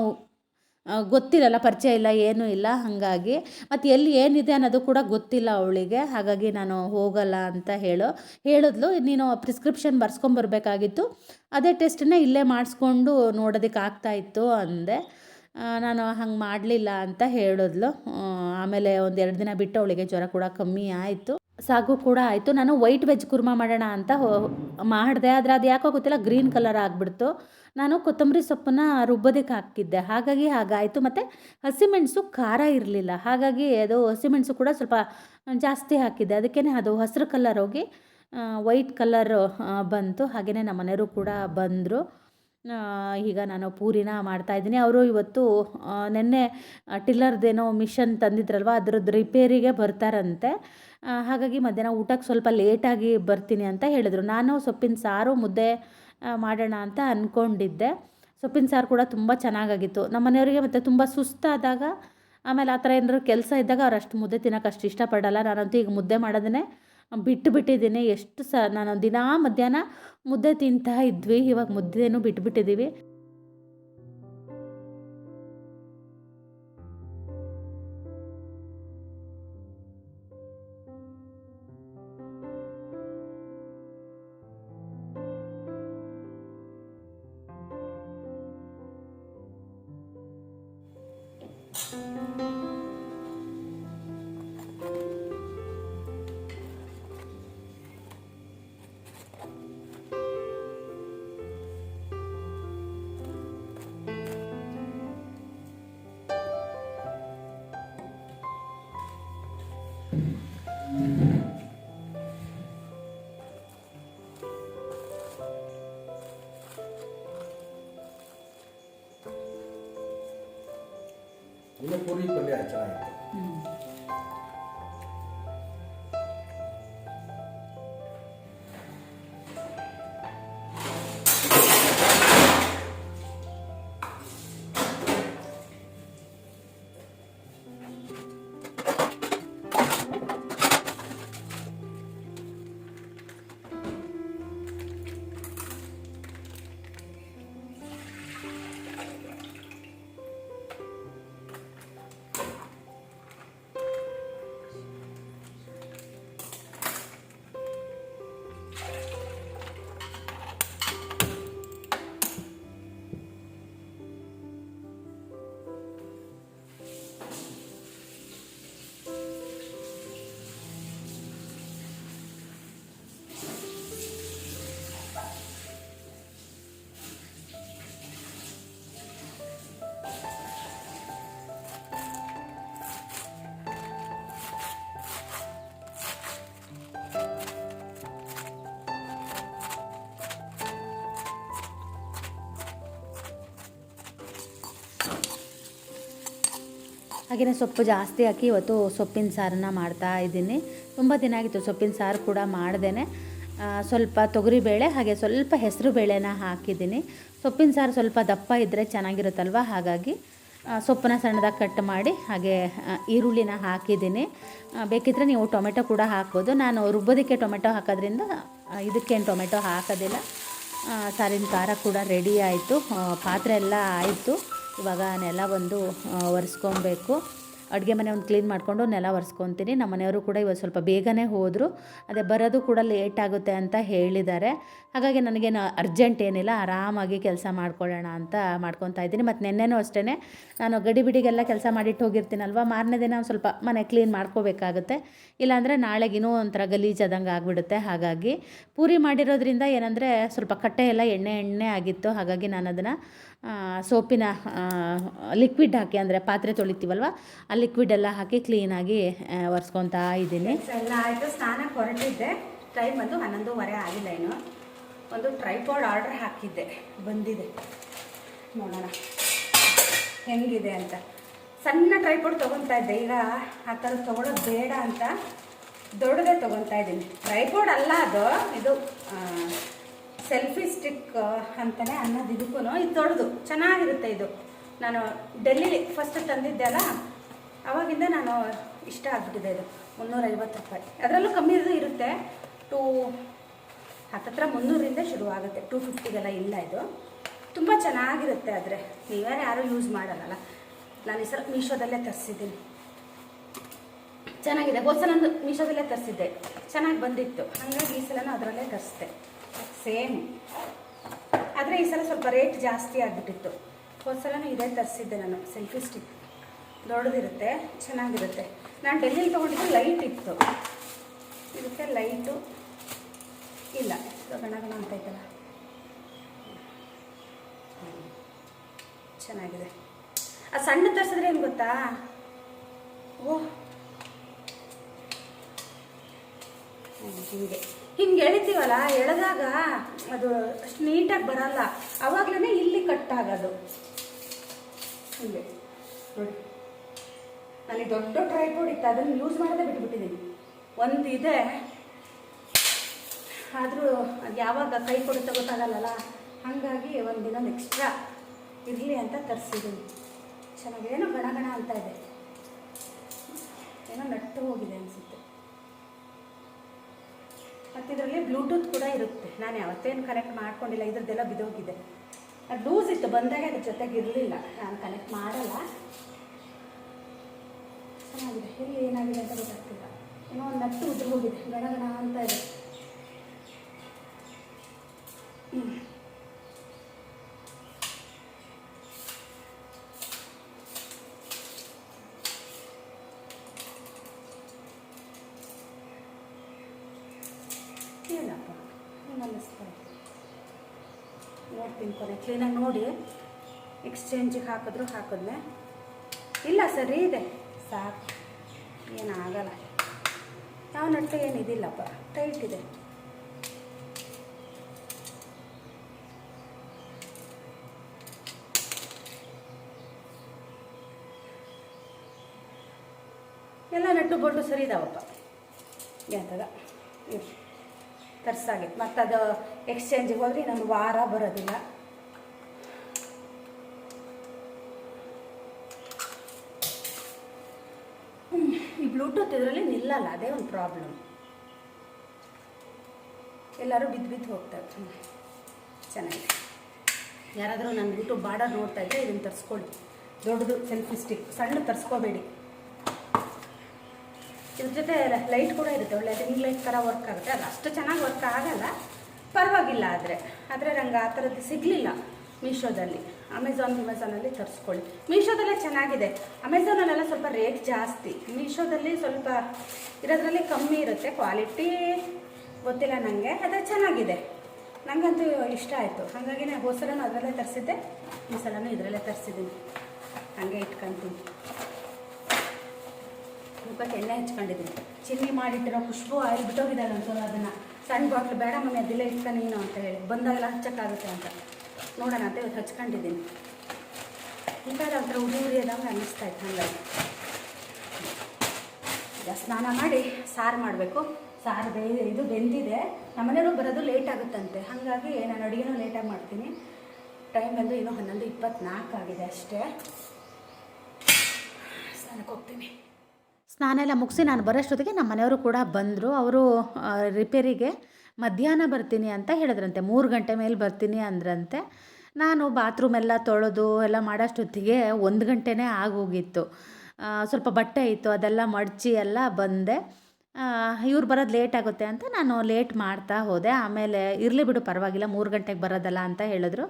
ಗೊತ್ತಿರಲ್ಲ, ಪರಿಚಯ ಇಲ್ಲ, ಏನೂ ಇಲ್ಲ, ಹಾಗಾಗಿ. ಮತ್ತು ಎಲ್ಲಿ ಏನಿದೆ ಅನ್ನೋದು ಕೂಡ ಗೊತ್ತಿಲ್ಲ ಅವಳಿಗೆ. ಹಾಗಾಗಿ ನಾನು ಹೋಗಲ್ಲ ಅಂತ ಹೇಳು, ಹೇಳಿದ್ಲು. ನೀನು ಪ್ರಿಸ್ಕ್ರಿಪ್ಷನ್ ಬರ್ಸ್ಕೊಂಬರ್ಬೇಕಾಗಿತ್ತು. ಅದೇ ಟೆಸ್ಟನ್ನ ಇಲ್ಲೇ ಮಾಡಿಸ್ಕೊಂಡು ನೋಡೋದಕ್ಕೆ ಆಗ್ತಾಯಿತ್ತು ಅಂದೆ. ನಾನು ಹಂಗೆ ಮಾಡಲಿಲ್ಲ ಅಂತ ಹೇಳಿದ್ಲು. ಆಮೇಲೆ ಒಂದು ಎರಡು ದಿನ ಬಿಟ್ಟು ಅವಳಿಗೆ ಜ್ವರ ಕೂಡ ಕಮ್ಮಿ ಆಯಿತು. ಸಾಗು ಕೂಡ ಆಯಿತು. ನಾನು ವೈಟ್ ವೆಜ್ ಕುರ್ಮಾ ಮಾಡೋಣ ಅಂತ ಮಾಡಿದೆ. ಆದರೆ ಅದು ಯಾಕೋ ಗೊತ್ತಿಲ್ಲ, ಗ್ರೀನ್ ಕಲರ್ ಆಗಿಬಿಡ್ತು. ನಾನು ಕೊತ್ತಂಬರಿ ಸೊಪ್ಪನ್ನ ರುಬ್ಬೋದಕ್ಕೆ ಹಾಕಿದ್ದೆ. ಹಾಗಾಗಿ ಹಾಗಾಯಿತು. ಮತ್ತು ಹಸಿಮೆಣಸು ಖಾರ ಇರಲಿಲ್ಲ. ಹಾಗಾಗಿ ಅದು ಹಸಿಮೆಣಸು ಕೂಡ ಸ್ವಲ್ಪ ಜಾಸ್ತಿ ಹಾಕಿದ್ದೆ. ಅದಕ್ಕೇ ಅದು ಹಸಿರು ಕಲರ್ ಹೋಗಿ ವೈಟ್ ಕಲರ್ ಬಂತು. ಹಾಗೆಯೇ ನಮ್ಮ ಮನೆಯವರು ಕೂಡ ಬಂದರು. ಈಗ ನಾನು ಪೂರಿನ ಮಾಡ್ತಾಯಿದ್ದೀನಿ ಅವರು ಇವತ್ತು ನೆನ್ನೆ ಟಿಲ್ಲರ್ದೇನೋ ಮಿಷನ್ ತಂದಿದ್ರಲ್ವ, ಅದ್ರದ್ದು ರಿಪೇರಿಗೆ ಬರ್ತಾರಂತೆ. ಹಾಗಾಗಿ ಮಧ್ಯಾಹ್ನ ಊಟಕ್ಕೆ ಸ್ವಲ್ಪ ಲೇಟಾಗಿ ಬರ್ತೀನಿ ಅಂತ ಹೇಳಿದರು. ನಾನು ಸೊಪ್ಪಿನ ಸಾರು ಮುದ್ದೆ ಮಾಡೋಣ ಅಂತ ಅಂದ್ಕೊಂಡಿದ್ದೆ ಸೊಪ್ಪಿನ ಸಾರು ಕೂಡ ತುಂಬ ಚೆನ್ನಾಗಾಗಿತ್ತು. ನಮ್ಮ ಮನೆಯವರಿಗೆ ಮತ್ತು ತುಂಬ ಸುಸ್ತಾದಾಗ, ಆಮೇಲೆ ಆ ಥರ ಏನಾದ್ರು ಕೆಲಸ ಇದ್ದಾಗ ಅವ್ರು ಅಷ್ಟು ಮುದ್ದೆ ತಿನ್ನೋಕೆ ಅಷ್ಟು ಇಷ್ಟಪಡಲ್ಲ. ನಾನಂತೂ ಈಗ ಮುದ್ದೆ ಮಾಡೋದನ್ನೇ ಬಿಟ್ಟು ಬಿಟ್ಟಿದ್ದೀನಿ. ಎಷ್ಟು ಸ ನಾನು ದಿನಾ ಮಧ್ಯಾಹ್ನ ಮುದ್ದೆ ತಿಂತಾ ಇದ್ವಿ. ಇವಾಗ ಮುದ್ದೆನೂ ಬಿಟ್ಬಿಟ್ಟಿದ್ದೀವಿ ಇನ್ನು ಪೂರಿ ಪಲ್ಯ ಚೆನ್ನಾಗಿತ್ತು ಹಾಗೆಯೇ ಸೊಪ್ಪು ಜಾಸ್ತಿ ಹಾಕಿ ಇವತ್ತು ಸೊಪ್ಪಿನ ಸಾರನ್ನ ಮಾಡ್ತಾ ಇದ್ದೀನಿ. ತುಂಬ ದಿನ ಆಗಿತ್ತು ಸೊಪ್ಪಿನ ಸಾರು ಕೂಡ ಮಾಡ್ದೇನೆ. ಆ, ಸ್ವಲ್ಪ ತೊಗರಿಬೇಳೆ ಹಾಗೆ ಸ್ವಲ್ಪ ಹೆಸರು ಬೇಳೆನ ಹಾಕಿದ್ದೀನಿ. ಸೊಪ್ಪಿನ ಸಾರು ಸ್ವಲ್ಪ ದಪ್ಪ ಇದ್ದರೆ ಚೆನ್ನಾಗಿರುತ್ತಲ್ವ? ಹಾಗಾಗಿ ಸೊಪ್ಪನ್ನ ಸಣ್ಣದಾಗಿ ಕಟ್ ಮಾಡಿ ಹಾಗೆ ಈರುಳ್ಳಿನ ಹಾಕಿದ್ದೀನಿ. ಬೇಕಿದ್ದರೆ ನೀವು ಟೊಮೆಟೊ ಕೂಡ ಹಾಕ್ಬೋದು. ನಾನು ರುಬ್ಬೋದಕ್ಕೆ ಟೊಮೆಟೊ ಹಾಕೋದ್ರಿಂದ ಇದಕ್ಕೇನು ಟೊಮೆಟೊ ಹಾಕೋದಿಲ್ಲ. ಸಾರಿನ ಖಾರ ಕೂಡ ರೆಡಿ ಆಯಿತು. ಪಾತ್ರೆ ಎಲ್ಲ ಆಯಿತು. ಇವಾಗ ನೆಲ ಒಂದು ಒರೆಸ್ಕೊಬೇಕು. ಅಡುಗೆ ಮನೆ ಒಂದು ಕ್ಲೀನ್ ಮಾಡಿಕೊಂಡು ನೆಲ ಒರೆಸ್ಕೊತೀನಿ. ನಮ್ಮ ಮನೆಯವರು ಕೂಡ ಇವತ್ತು ಸ್ವಲ್ಪ ಬೇಗನೆ ಹೋದರು. ಅದೇ ಬರೋದು ಕೂಡ ಲೇಟ್ ಆಗುತ್ತೆ ಅಂತ ಹೇಳಿದ್ದಾರೆ. ಹಾಗಾಗಿ ನನಗೇನು ಅರ್ಜೆಂಟ್ ಏನಿಲ್ಲ, ಆರಾಮಾಗಿ ಕೆಲಸ ಮಾಡ್ಕೊಳ್ಳೋಣ ಅಂತ ಮಾಡ್ಕೊತಾ ಇದ್ದೀನಿ. ಮತ್ತು ನಿನ್ನೆನೂ ಅಷ್ಟೇ ನಾನು ಗಡಿ ಬಿಡಿಗೆಲ್ಲ ಕೆಲಸ ಮಾಡಿಟ್ಟು ಹೋಗಿರ್ತೀನಲ್ವ? ಮಾರನೇ ದಿನ ಸ್ವಲ್ಪ ಮನೆ ಕ್ಲೀನ್ ಮಾಡ್ಕೋಬೇಕಾಗುತ್ತೆ. ಇಲ್ಲಾಂದರೆ ನಾಳೆಗಿನ್ನೂ ಒಂಥರ ಗಲೀಜಾದಂಗೆ ಆಗಿಬಿಡುತ್ತೆ. ಹಾಗಾಗಿ ಪೂರಿ ಮಾಡಿರೋದ್ರಿಂದ ಏನಂದರೆ ಸ್ವಲ್ಪ ಕಟ್ಟೆ ಎಲ್ಲ ಎಣ್ಣೆ ಎಣ್ಣೆ ಆಗಿತ್ತು. ಹಾಗಾಗಿ ನಾನು ಅದನ್ನು ಸೋಪಿನ ಲಿಕ್ವಿಡ್ ಹಾಕಿ, ಅಂದರೆ ಪಾತ್ರೆ ತೊಳಿತೀವಲ್ವ? ಆ ಲಿಕ್ವಿಡ್ ಎಲ್ಲ ಹಾಕಿ ಕ್ಲೀನಾಗಿ ಒರೆಸ್ಕೊತಾ ಇದ್ದೀನಿ. ಎಲ್ಲ ಆಯಿತು. ಸ್ನಾನಕ್ಕೆ ಹೊರಟಿದ್ದೆ ಟೈಮ್ ಬಂದು ಹನ್ನೊಂದುವರೆ ಆಗಿಲ್ಲ ಏನು ಒಂದು ಟ್ರೈಪಾಡ್ ಆರ್ಡರ್ ಹಾಕಿದ್ದೆ. ಬಂದಿದೆ. ನೋಡೋಣ. ಹೆಂಗಿದೆ ಅಂತ. ಸಣ್ಣ ಟ್ರೈಪಾಡ್ ತೊಗೊತಾ ಇದ್ದೆ. ಈಗ ಆ ಥರ ತೊಗೊಳೋದು ಬೇಡ ಅಂತ ದೊಡ್ಡದೇ ತೊಗೊತಾ ಇದ್ದೀನಿ. ಟ್ರೈಪಾಡ್ ಅಲ್ಲ ಅದು. ಇದು ಸೆಲ್ಫಿ ಸ್ಟಿಕ್ ಅಂತಲೇ ಅನ್ನೋದು ಇದಕ್ಕೂ ಇದು ದೊಡ್ಡದು. ಚೆನ್ನಾಗಿರುತ್ತೆ ಇದು. ನಾನು ಡೆಲ್ಲಿಲಿ ಫಸ್ಟ್ ತಂದಿದ್ದೆ ಅಲ್ಲ? ಅವಾಗಿಂದ ನಾನು ಇಷ್ಟ ಆಗ್ಬಿಟ್ಟಿದೆ ಇದು. ಮುನ್ನೂರೈವತ್ತು ರೂಪಾಯಿ. ಅದರಲ್ಲೂ ಕಮ್ಮಿ ಇರುತ್ತೆ. ಟೂ, ಹತ್ತತ್ರ ಮುನ್ನೂರಿಂದ ಶುರು ಆಗುತ್ತೆ. ಟೂ ಫಿಫ್ಟಿಗೆಲ್ಲ ಇಲ್ಲ ಇದು. ತುಂಬ ಚೆನ್ನಾಗಿರುತ್ತೆ ಆದರೆ. ನೀವ್ಯಾರು ಯಾರೂ ಯೂಸ್ ಮಾಡೋಲ್ಲ. ನಾನು ಈ ಸಲ ಮೀಶೋದಲ್ಲೇ ತರಿಸಿದ್ದೀನಿ. ಚೆನ್ನಾಗಿದೆ. ಹೋದ ಮೀಶೋದಲ್ಲೇ ತರಿಸಿದ್ದೆ. ಚೆನ್ನಾಗಿ ಬಂದಿತ್ತು. ಹಾಗಾಗಿ ಈ ಸಲನೂ ಅದರಲ್ಲೇ ತರಿಸಿದೆ. ಸೇಮ್. ಆದರೆ ಈ ಸಲ ಸ್ವಲ್ಪ ರೇಟ್ ಜಾಸ್ತಿ ಆಗಿಬಿಟ್ಟಿತ್ತು. ಹೋದ ಸಲನೂ ಇದೇ ತರಿಸಿದ್ದೆ ನಾನು ಸೆಲ್ಫಿ ಸ್ಟಿಕ್ ದೊಡ್ಡದಿರುತ್ತೆ ಚೆನ್ನಾಗಿರುತ್ತೆ. ನಾನು ಡೆಲ್ಲಿಲಿ ತೊಗೊಂಡಿದ್ದು ಲೈಟ್ ಇತ್ತು. ಇದಕ್ಕೆ ಲೈಟು ಇಲ್ಲ. ಗಣ ಗಣ ಅಂತ ಐತಲ್ಲ. ಚೆನ್ನಾಗಿದೆ. ಆ ಸಣ್ಣ ತರಿಸಿದ್ರೆ ಏನು ಗೊತ್ತಾ? ಓ ಹ್ಮ್, ಹಿಂಗೆ. ಹಿಂಗೆ ಎಳಿತೀವಲ್ಲ, ಎಳೆದಾಗ ಅದು ಅಷ್ಟು ನೀಟಾಗಿ ಬರಲ್ಲ. ಅವಾಗ್ಲೇ ಇಲ್ಲಿ ಕಟ್ ಆಗೋದು. ಇಲ್ಲಿ. ನೋಡಿ. ಅಲ್ಲಿ ದೊಡ್ಡ ಟ್ರೈಪೋಡ್ ಇತ್ತು, ಅದನ್ನು ಯೂಸ್ ಮಾಡೋದೇ ಬಿಟ್ಬಿಟ್ಟಿದ್ದೀನಿ ಒಂದು ಇದೆ. ಆದರೂ ಅದು ಯಾವಾಗ ಕೈ ಕೊಡುತ್ತೆ ಗೊತ್ತಾಗಲ್ಲಲ್ಲ. ಹಾಗಾಗಿ ಒಂದು ಇನ್ನೊಂದು ಎಕ್ಸ್ಟ್ರಾ ಇರಲಿ ಅಂತ ತರಿಸಿದ್ದೀನಿ ಚೆನ್ನಾಗಿದೆ. ಏನೋ ಗಣ ಗಣ ಅಂತ ಇದೆ. ಏನೋ ನಟ್ಟು ಹೋಗಿದೆ ಅನಿಸುತ್ತೆ. ಮತ್ತು ಇದರಲ್ಲಿ ಬ್ಲೂಟೂತ್ ಕೂಡ ಇರುತ್ತೆ. ನಾನು ಯಾವತ್ತೇನು ಕನೆಕ್ಟ್ ಮಾಡ್ಕೊಂಡಿಲ್ಲ, ಇದ್ರದ್ದೆಲ್ಲ ಬಿದೋಗಿದೆ. ಅದು ಲೂಸ್ ಇತ್ತು, ಬಂದಾಗ ಅದ್ರ ಜೊತೆಗೆ ಇರಲಿಲ್ಲ. ನಾನು ಕನೆಕ್ಟ್ ಮಾಡಲ್ಲ. ಚೆನ್ನಾಗಿದೆ. ಇಲ್ಲಿ ಏನಾಗಿದೆ ಅಂತ ಗೊತ್ತಾಗ್ತಿಲ್ಲ. ಏನೋ ಒಂದು ನಟ್ಟು ಉದುರು ಹೋಗಿದೆ. ಗಣ ಅಂತ ಇದೆ ಹ್ಮ್. ಏನಪ್ಪ ಏನು ಅನ್ನಿಸ್ತಾ ಇದೆ ನೋಡ್ತೀನಿ ಕೊನೆ ಕ್ಲೀನಾಗಿ ನೋಡಿ ಎಕ್ಸ್ಚೇಂಜಿಗೆ ಹಾಕಿದ್ರು ಹಾಕಿದ್ಲೆ ಇಲ್ಲ ಸರಿ, ಇದೆ. ಸಾಕು. ಏನಾಗಲ್ಲ ಯಾವ ನಟ್ಟು ಏನು ಇದಿಲ್ಲಪ್ಪ. ಟೈಟ್ ಇದೆ. ಎಲ್ಲ ನಟ್ಟು ಬೋಲ್ಟು ಸರಿ ಇದಾವಪ್ಪ. ಎಂತದ? ತರ್ಸಾಗಿತ್ತು. ಮತ್ತು ಅದು ಎಕ್ಸ್ಚೇಂಜಿಗೆ ಹೋದ್ರೆ ಇನ್ನೊಂದು ವಾರ ಬರೋದಿಲ್ಲ ಹ್ಮ್, ಈ ಬ್ಲೂಟೂತ್ ಇದರಲ್ಲಿ ನಿಲ್ಲಲ್ಲ ಅದೇ ಒಂದು ಪ್ರಾಬ್ಲಮ್ ಎಲ್ಲರೂ ಬಿದ್ದು ಬಿದ್ದು ಹೋಗ್ತಾರೆ. ಚೆನ್ನಾಗಿದೆ. ಯಾರಾದರೂ ನನ್ನ ಯೂಟ್ಯೂಬ್ ಬಾರ್ಡರ್ ನೋಡ್ತಾ ಇದ್ದರೆ ಇದನ್ನು ತರಿಸ್ಕೊಳ್ಳಿ. ದೊಡ್ಡದು ಸೆಲ್ಫಿ ಸ್ಟಿಕ್ ಸಣ್ಣ ತರಿಸ್ಕೋಬೇಡಿ. ಇದ್ರ ಜೊತೆ ಲೈಟ್ ಕೂಡ ಇರುತ್ತೆ, ಒಳ್ಳೆ ರಿಂಗ್ ಲೈಟ್ ಥರ ವರ್ಕ್ ಆಗುತ್ತೆ. ಅದು ಅಷ್ಟು ಚೆನ್ನಾಗಿ ವರ್ಕ್ ಆಗಲ್ಲ, ಪರವಾಗಿಲ್ಲ ಆದರೆ. ಆದರೆ ನಂಗೆ ಆ ಥರದ್ದು ಸಿಗಲಿಲ್ಲ ಮೀಶೋದಲ್ಲಿ. ಅಮೆಝಾನ್ ಅಮೆಝಾನಲ್ಲಿ ತರಿಸ್ಕೊಳ್ಳಿ. ಮೀಶೋದಲ್ಲೇ ಚೆನ್ನಾಗಿದೆ. ಅಮೆಝಾನಲ್ಲೆಲ್ಲ ಸ್ವಲ್ಪ ರೇಟ್ ಜಾಸ್ತಿ. ಮೀಶೋದಲ್ಲಿ ಸ್ವಲ್ಪ ಇರೋದ್ರಲ್ಲಿ ಕಮ್ಮಿ ಇರುತ್ತೆ. ಕ್ವಾಲಿಟಿ ಗೊತ್ತಿಲ್ಲ ನನಗೆ ಅದು ಚೆನ್ನಾಗಿದೆ. ನನಗಂತೂ ಇಷ್ಟ ಆಯಿತು. ಹಾಗಾಗಿ ನಾನು ಹೋದ ಸಲನೂ ಅದರಲ್ಲೇ ತರಿಸಿದ್ದೆ. ಈ ಸಲನೂ ಇದರಲ್ಲೇ ತರಿಸಿದ್ದೀನಿ. ಹಾಗೆ ಇಟ್ಕೊಂತೀನಿ. ಮುಖಕ್ಕೆ ಎಣ್ಣೆ ಹಚ್ಕೊಂಡಿದ್ದೀನಿ. ಚಿಲ್ಲಿ ಮಾಡಿಟ್ಟಿರೋ ಖುಷ್ಬು ಆಯಿಲ್ ಬಿಟ್ಟೋಗಿದ್ದಾಳೆ ಒಂದ್ಸಲ ಅದನ್ನು. ಸಣ್ಣ ಬಾಟ್ಲು ಬೇಡ ಮಮ್ಮಿ, ಅದೆಲ್ಲ ಇಟ್ಕೊಂಡು ನೀನು ಅಂತ ಹೇಳಿ. ಬಂದಾಗೆಲ್ಲ ಹಚ್ಚಕ್ಕಾಗುತ್ತೆ ಅಂತ. ನೋಡೋಣ ಅಂತ ಇವತ್ತು ಹಚ್ಕೊಂಡಿದ್ದೀನಿ. ಇಂಥದ್ದು ಒಂಥರ ಉರಿ ಉರಿ ಅದಂಗೆ ಅನ್ನಿಸ್ತಾ ಇತ್ತು ಹಾಗಾಗಿ. ಈಗ ಸ್ನಾನ ಮಾಡಿ ಸಾರು ಮಾಡಬೇಕು. ಸಾರು ಬೇ ಇದು ಬೆಂದಿದೆ. ನಮ್ಮನೇಲೂ ಬರೋದು ಲೇಟ್ ಆಗುತ್ತಂತೆ. ಹಾಗಾಗಿ ನಾನು ಅಡುಗೆನೂ ಲೇಟಾಗಿ ಮಾಡ್ತೀನಿ. ಟೈಮ್ ಬಂದು ಇನ್ನೂ ಹನ್ನೊಂದು ಇಪ್ಪತ್ನಾಲ್ಕು ಆಗಿದೆ ಅಷ್ಟೇ. ಸ್ನಾನಕ್ಕೆ ಹೋಗ್ತೀನಿ. ಸ್ನಾನ ಎಲ್ಲ ಮುಗಿಸಿ ನಾನು ಬರೋಷ್ಟೊತ್ತಿಗೆ ನಮ್ಮ ಮನೆಯವರು ಕೂಡ ಬಂದರು. ಅವರು ರಿಪೇರಿಗೆ ಮಧ್ಯಾಹ್ನ ಬರ್ತೀನಿ ಅಂತ ಹೇಳಿದ್ರಂತೆ. ಮೂರು ಗಂಟೆ ಮೇಲೆ ಬರ್ತೀನಿ ಅಂದ್ರಂತೆ. ನಾನು ಬಾತ್ರೂಮ್ ಎಲ್ಲ ತೊಳೆದು ಎಲ್ಲ ಮಾಡೋಷ್ಟೊತ್ತಿಗೆ ಒಂದು ಗಂಟೆನೇ ಆಗೋಗಿತ್ತು. ಸ್ವಲ್ಪ ಬಟ್ಟೆ ಇತ್ತು, ಅದೆಲ್ಲ ಮಡಚಿ ಎಲ್ಲ ಬಂದೆ. ಇವ್ರು ಬರೋದು ಲೇಟ್ ಆಗುತ್ತೆ ಅಂತ ನಾನು ಲೇಟ್ ಮಾಡ್ತಾ ಹೋದೆ. ಆಮೇಲೆ ಇರಲಿ ಬಿಡು ಪರವಾಗಿಲ್ಲ, ಮೂರು ಗಂಟೆಗೆ ಬರೋದಲ್ಲ ಅಂತ ಹೇಳಿದ್ರು.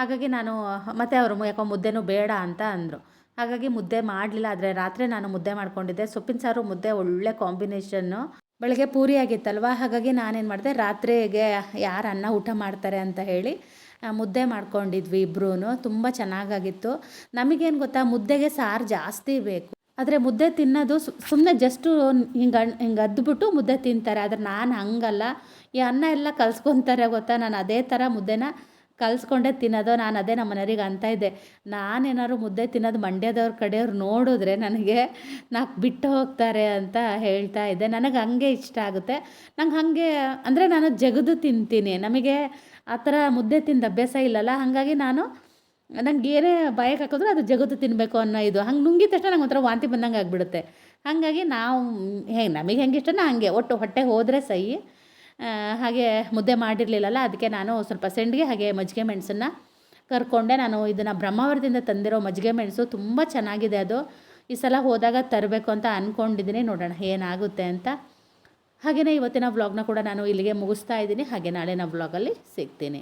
ಹಾಗಾಗಿ ನಾನು, ಮತ್ತೆ ಅವರು ಯಾಕೋ ಮುದ್ದೆನೂ ಬೇಡ ಅಂತ ಅಂದರು. ಹಾಗಾಗಿ ಮುದ್ದೆ ಮಾಡಲಿಲ್ಲ, ಆದರೆ ರಾತ್ರಿ ನಾನು ಮುದ್ದೆ ಮಾಡ್ಕೊಂಡಿದ್ದೆ. ಸೊಪ್ಪಿನ ಸಾರು ಮುದ್ದೆ ಒಳ್ಳೆ ಕಾಂಬಿನೇಷನ್ನು ಬೆಳಗ್ಗೆ ಪೂರಿ ಆಗಿತ್ತಲ್ವ? ಹಾಗಾಗಿ ನಾನೇನು ಮಾಡಿದೆ, ರಾತ್ರಿಗೆ ಯಾರು ಅನ್ನ ಊಟ ಮಾಡ್ತಾರೆ ಅಂತ ಹೇಳಿ ಮುದ್ದೆ ಮಾಡ್ಕೊಂಡಿದ್ವಿ ಇಬ್ಬರೂ ತುಂಬ ಚೆನ್ನಾಗಾಗಿತ್ತು. ನಮಗೇನು ಗೊತ್ತಾ, ಮುದ್ದೆಗೆ ಸಾರು ಜಾಸ್ತಿ ಬೇಕು. ಆದರೆ ಮುದ್ದೆ ತಿನ್ನೋದು ಸುಮ್ಮನೆ ಜಸ್ಟು ಹಿಂಗೆ ಹಿಂಗೆ ಅದ್ಬಿಟ್ಟು ಮುದ್ದೆ ತಿಂತಾರೆ. ಆದರೆ ನಾನು ಹಂಗಲ್ಲ. ಈ ಅನ್ನ ಎಲ್ಲ ಕಲ್ಸ್ಕೊತಾರೆ ಗೊತ್ತಾ? ನಾನು ಅದೇ ಥರ ಮುದ್ದೆನ ಕಲ್ಸ್ಕೊಂಡೇ ತಿನ್ನೋದು ನಾನು ಅದೇ ನಮ್ಮ ಮನೆಯವ್ರಿಗೆ ಅಂತ ಇದ್ದೆ. ನಾನೇನಾದ್ರು ಮುದ್ದೆ ತಿನ್ನೋದು ಮಂಡ್ಯದವ್ರ ಕಡೆಯವ್ರು ನೋಡಿದ್ರೆ ನನಗೆ ನಾಲ್ಕು ಬಿಟ್ಟು ಹೋಗ್ತಾರೆ ಅಂತ ಹೇಳ್ತಾ ಇದ್ದೆ. ನನಗೆ ಹಂಗೆ ಇಷ್ಟ ಆಗುತ್ತೆ. ನಂಗೆ ಹಾಗೆ ಅಂದರೆ ನಾನು ಜಗದು ತಿಂತೀನಿ. ನಮಗೆ ಆ ಥರ ಮುದ್ದೆ ತಿಂದ ಅಭ್ಯಾಸ ಇಲ್ಲಲ್ಲ? ಹಾಗಾಗಿ ನಾನು ನಂಗೆ ಏನೇ ಬಾಯಕ್ಕೆ ಹಾಕಿದ್ರು ಅದು ಜಗದು ತಿನ್ನಬೇಕು ಅನ್ನೋ ಇದು. ಹಂಗೆ ನುಂಗಿದ ತಕ್ಷಣ ನಂಗೆ ಒಂಥರ ವಾಂತಿ ಬಂದಂಗೆ ಆಗಿಬಿಡುತ್ತೆ. ಹಾಗಾಗಿ ನಾವು ಹೇಗೆ ನಮಗೆ ಹೆಂಗೆ ಇಷ್ಟನೋ ಹಾಗೆ. ಒಟ್ಟು ಹೊಟ್ಟೆ ಹೋದರೆ ಸೈ ಆ, ಹಾಗೆ ಮುದ್ದೆ ಮಾಡಿರಲಿಲ್ಲಲ್ಲ, ಅದಕ್ಕೆ ನಾನು ಸ್ವಲ್ಪ ಸೆಂಡ್ಗೆ ಹಾಗೆ ಮಜ್ಜಿಗೆ ಮೆಣಸನ್ನು ಕರ್ಕೊಂಡೆ. ನಾನು ಇದನ್ನು ಬ್ರಹ್ಮಾವರದಿಂದ ತಂದಿರೋ ಮಜ್ಜಿಗೆ ಮೆಣಸು ತುಂಬ ಚೆನ್ನಾಗಿದೆ ಅದು. ಈ ಸಲ ಹೋದಾಗ ತರಬೇಕು ಅಂತ ಅಂದ್ಕೊಂಡಿದ್ದೀನಿ ನೋಡೋಣ ಏನಾಗುತ್ತೆ ಅಂತ. ಹಾಗೆಯೇ ಇವತ್ತಿನ ವ್ಲಾಗ್ನ ಕೂಡ ನಾನು ಇಲ್ಲಿಗೆ ಮುಗಿಸ್ತಾ ಇದ್ದೀನಿ. ಹಾಗೆ ನಾಳೆ ನಾವು ವ್ಲಾಗಲ್ಲಿ ಸಿಗ್ತೀನಿ.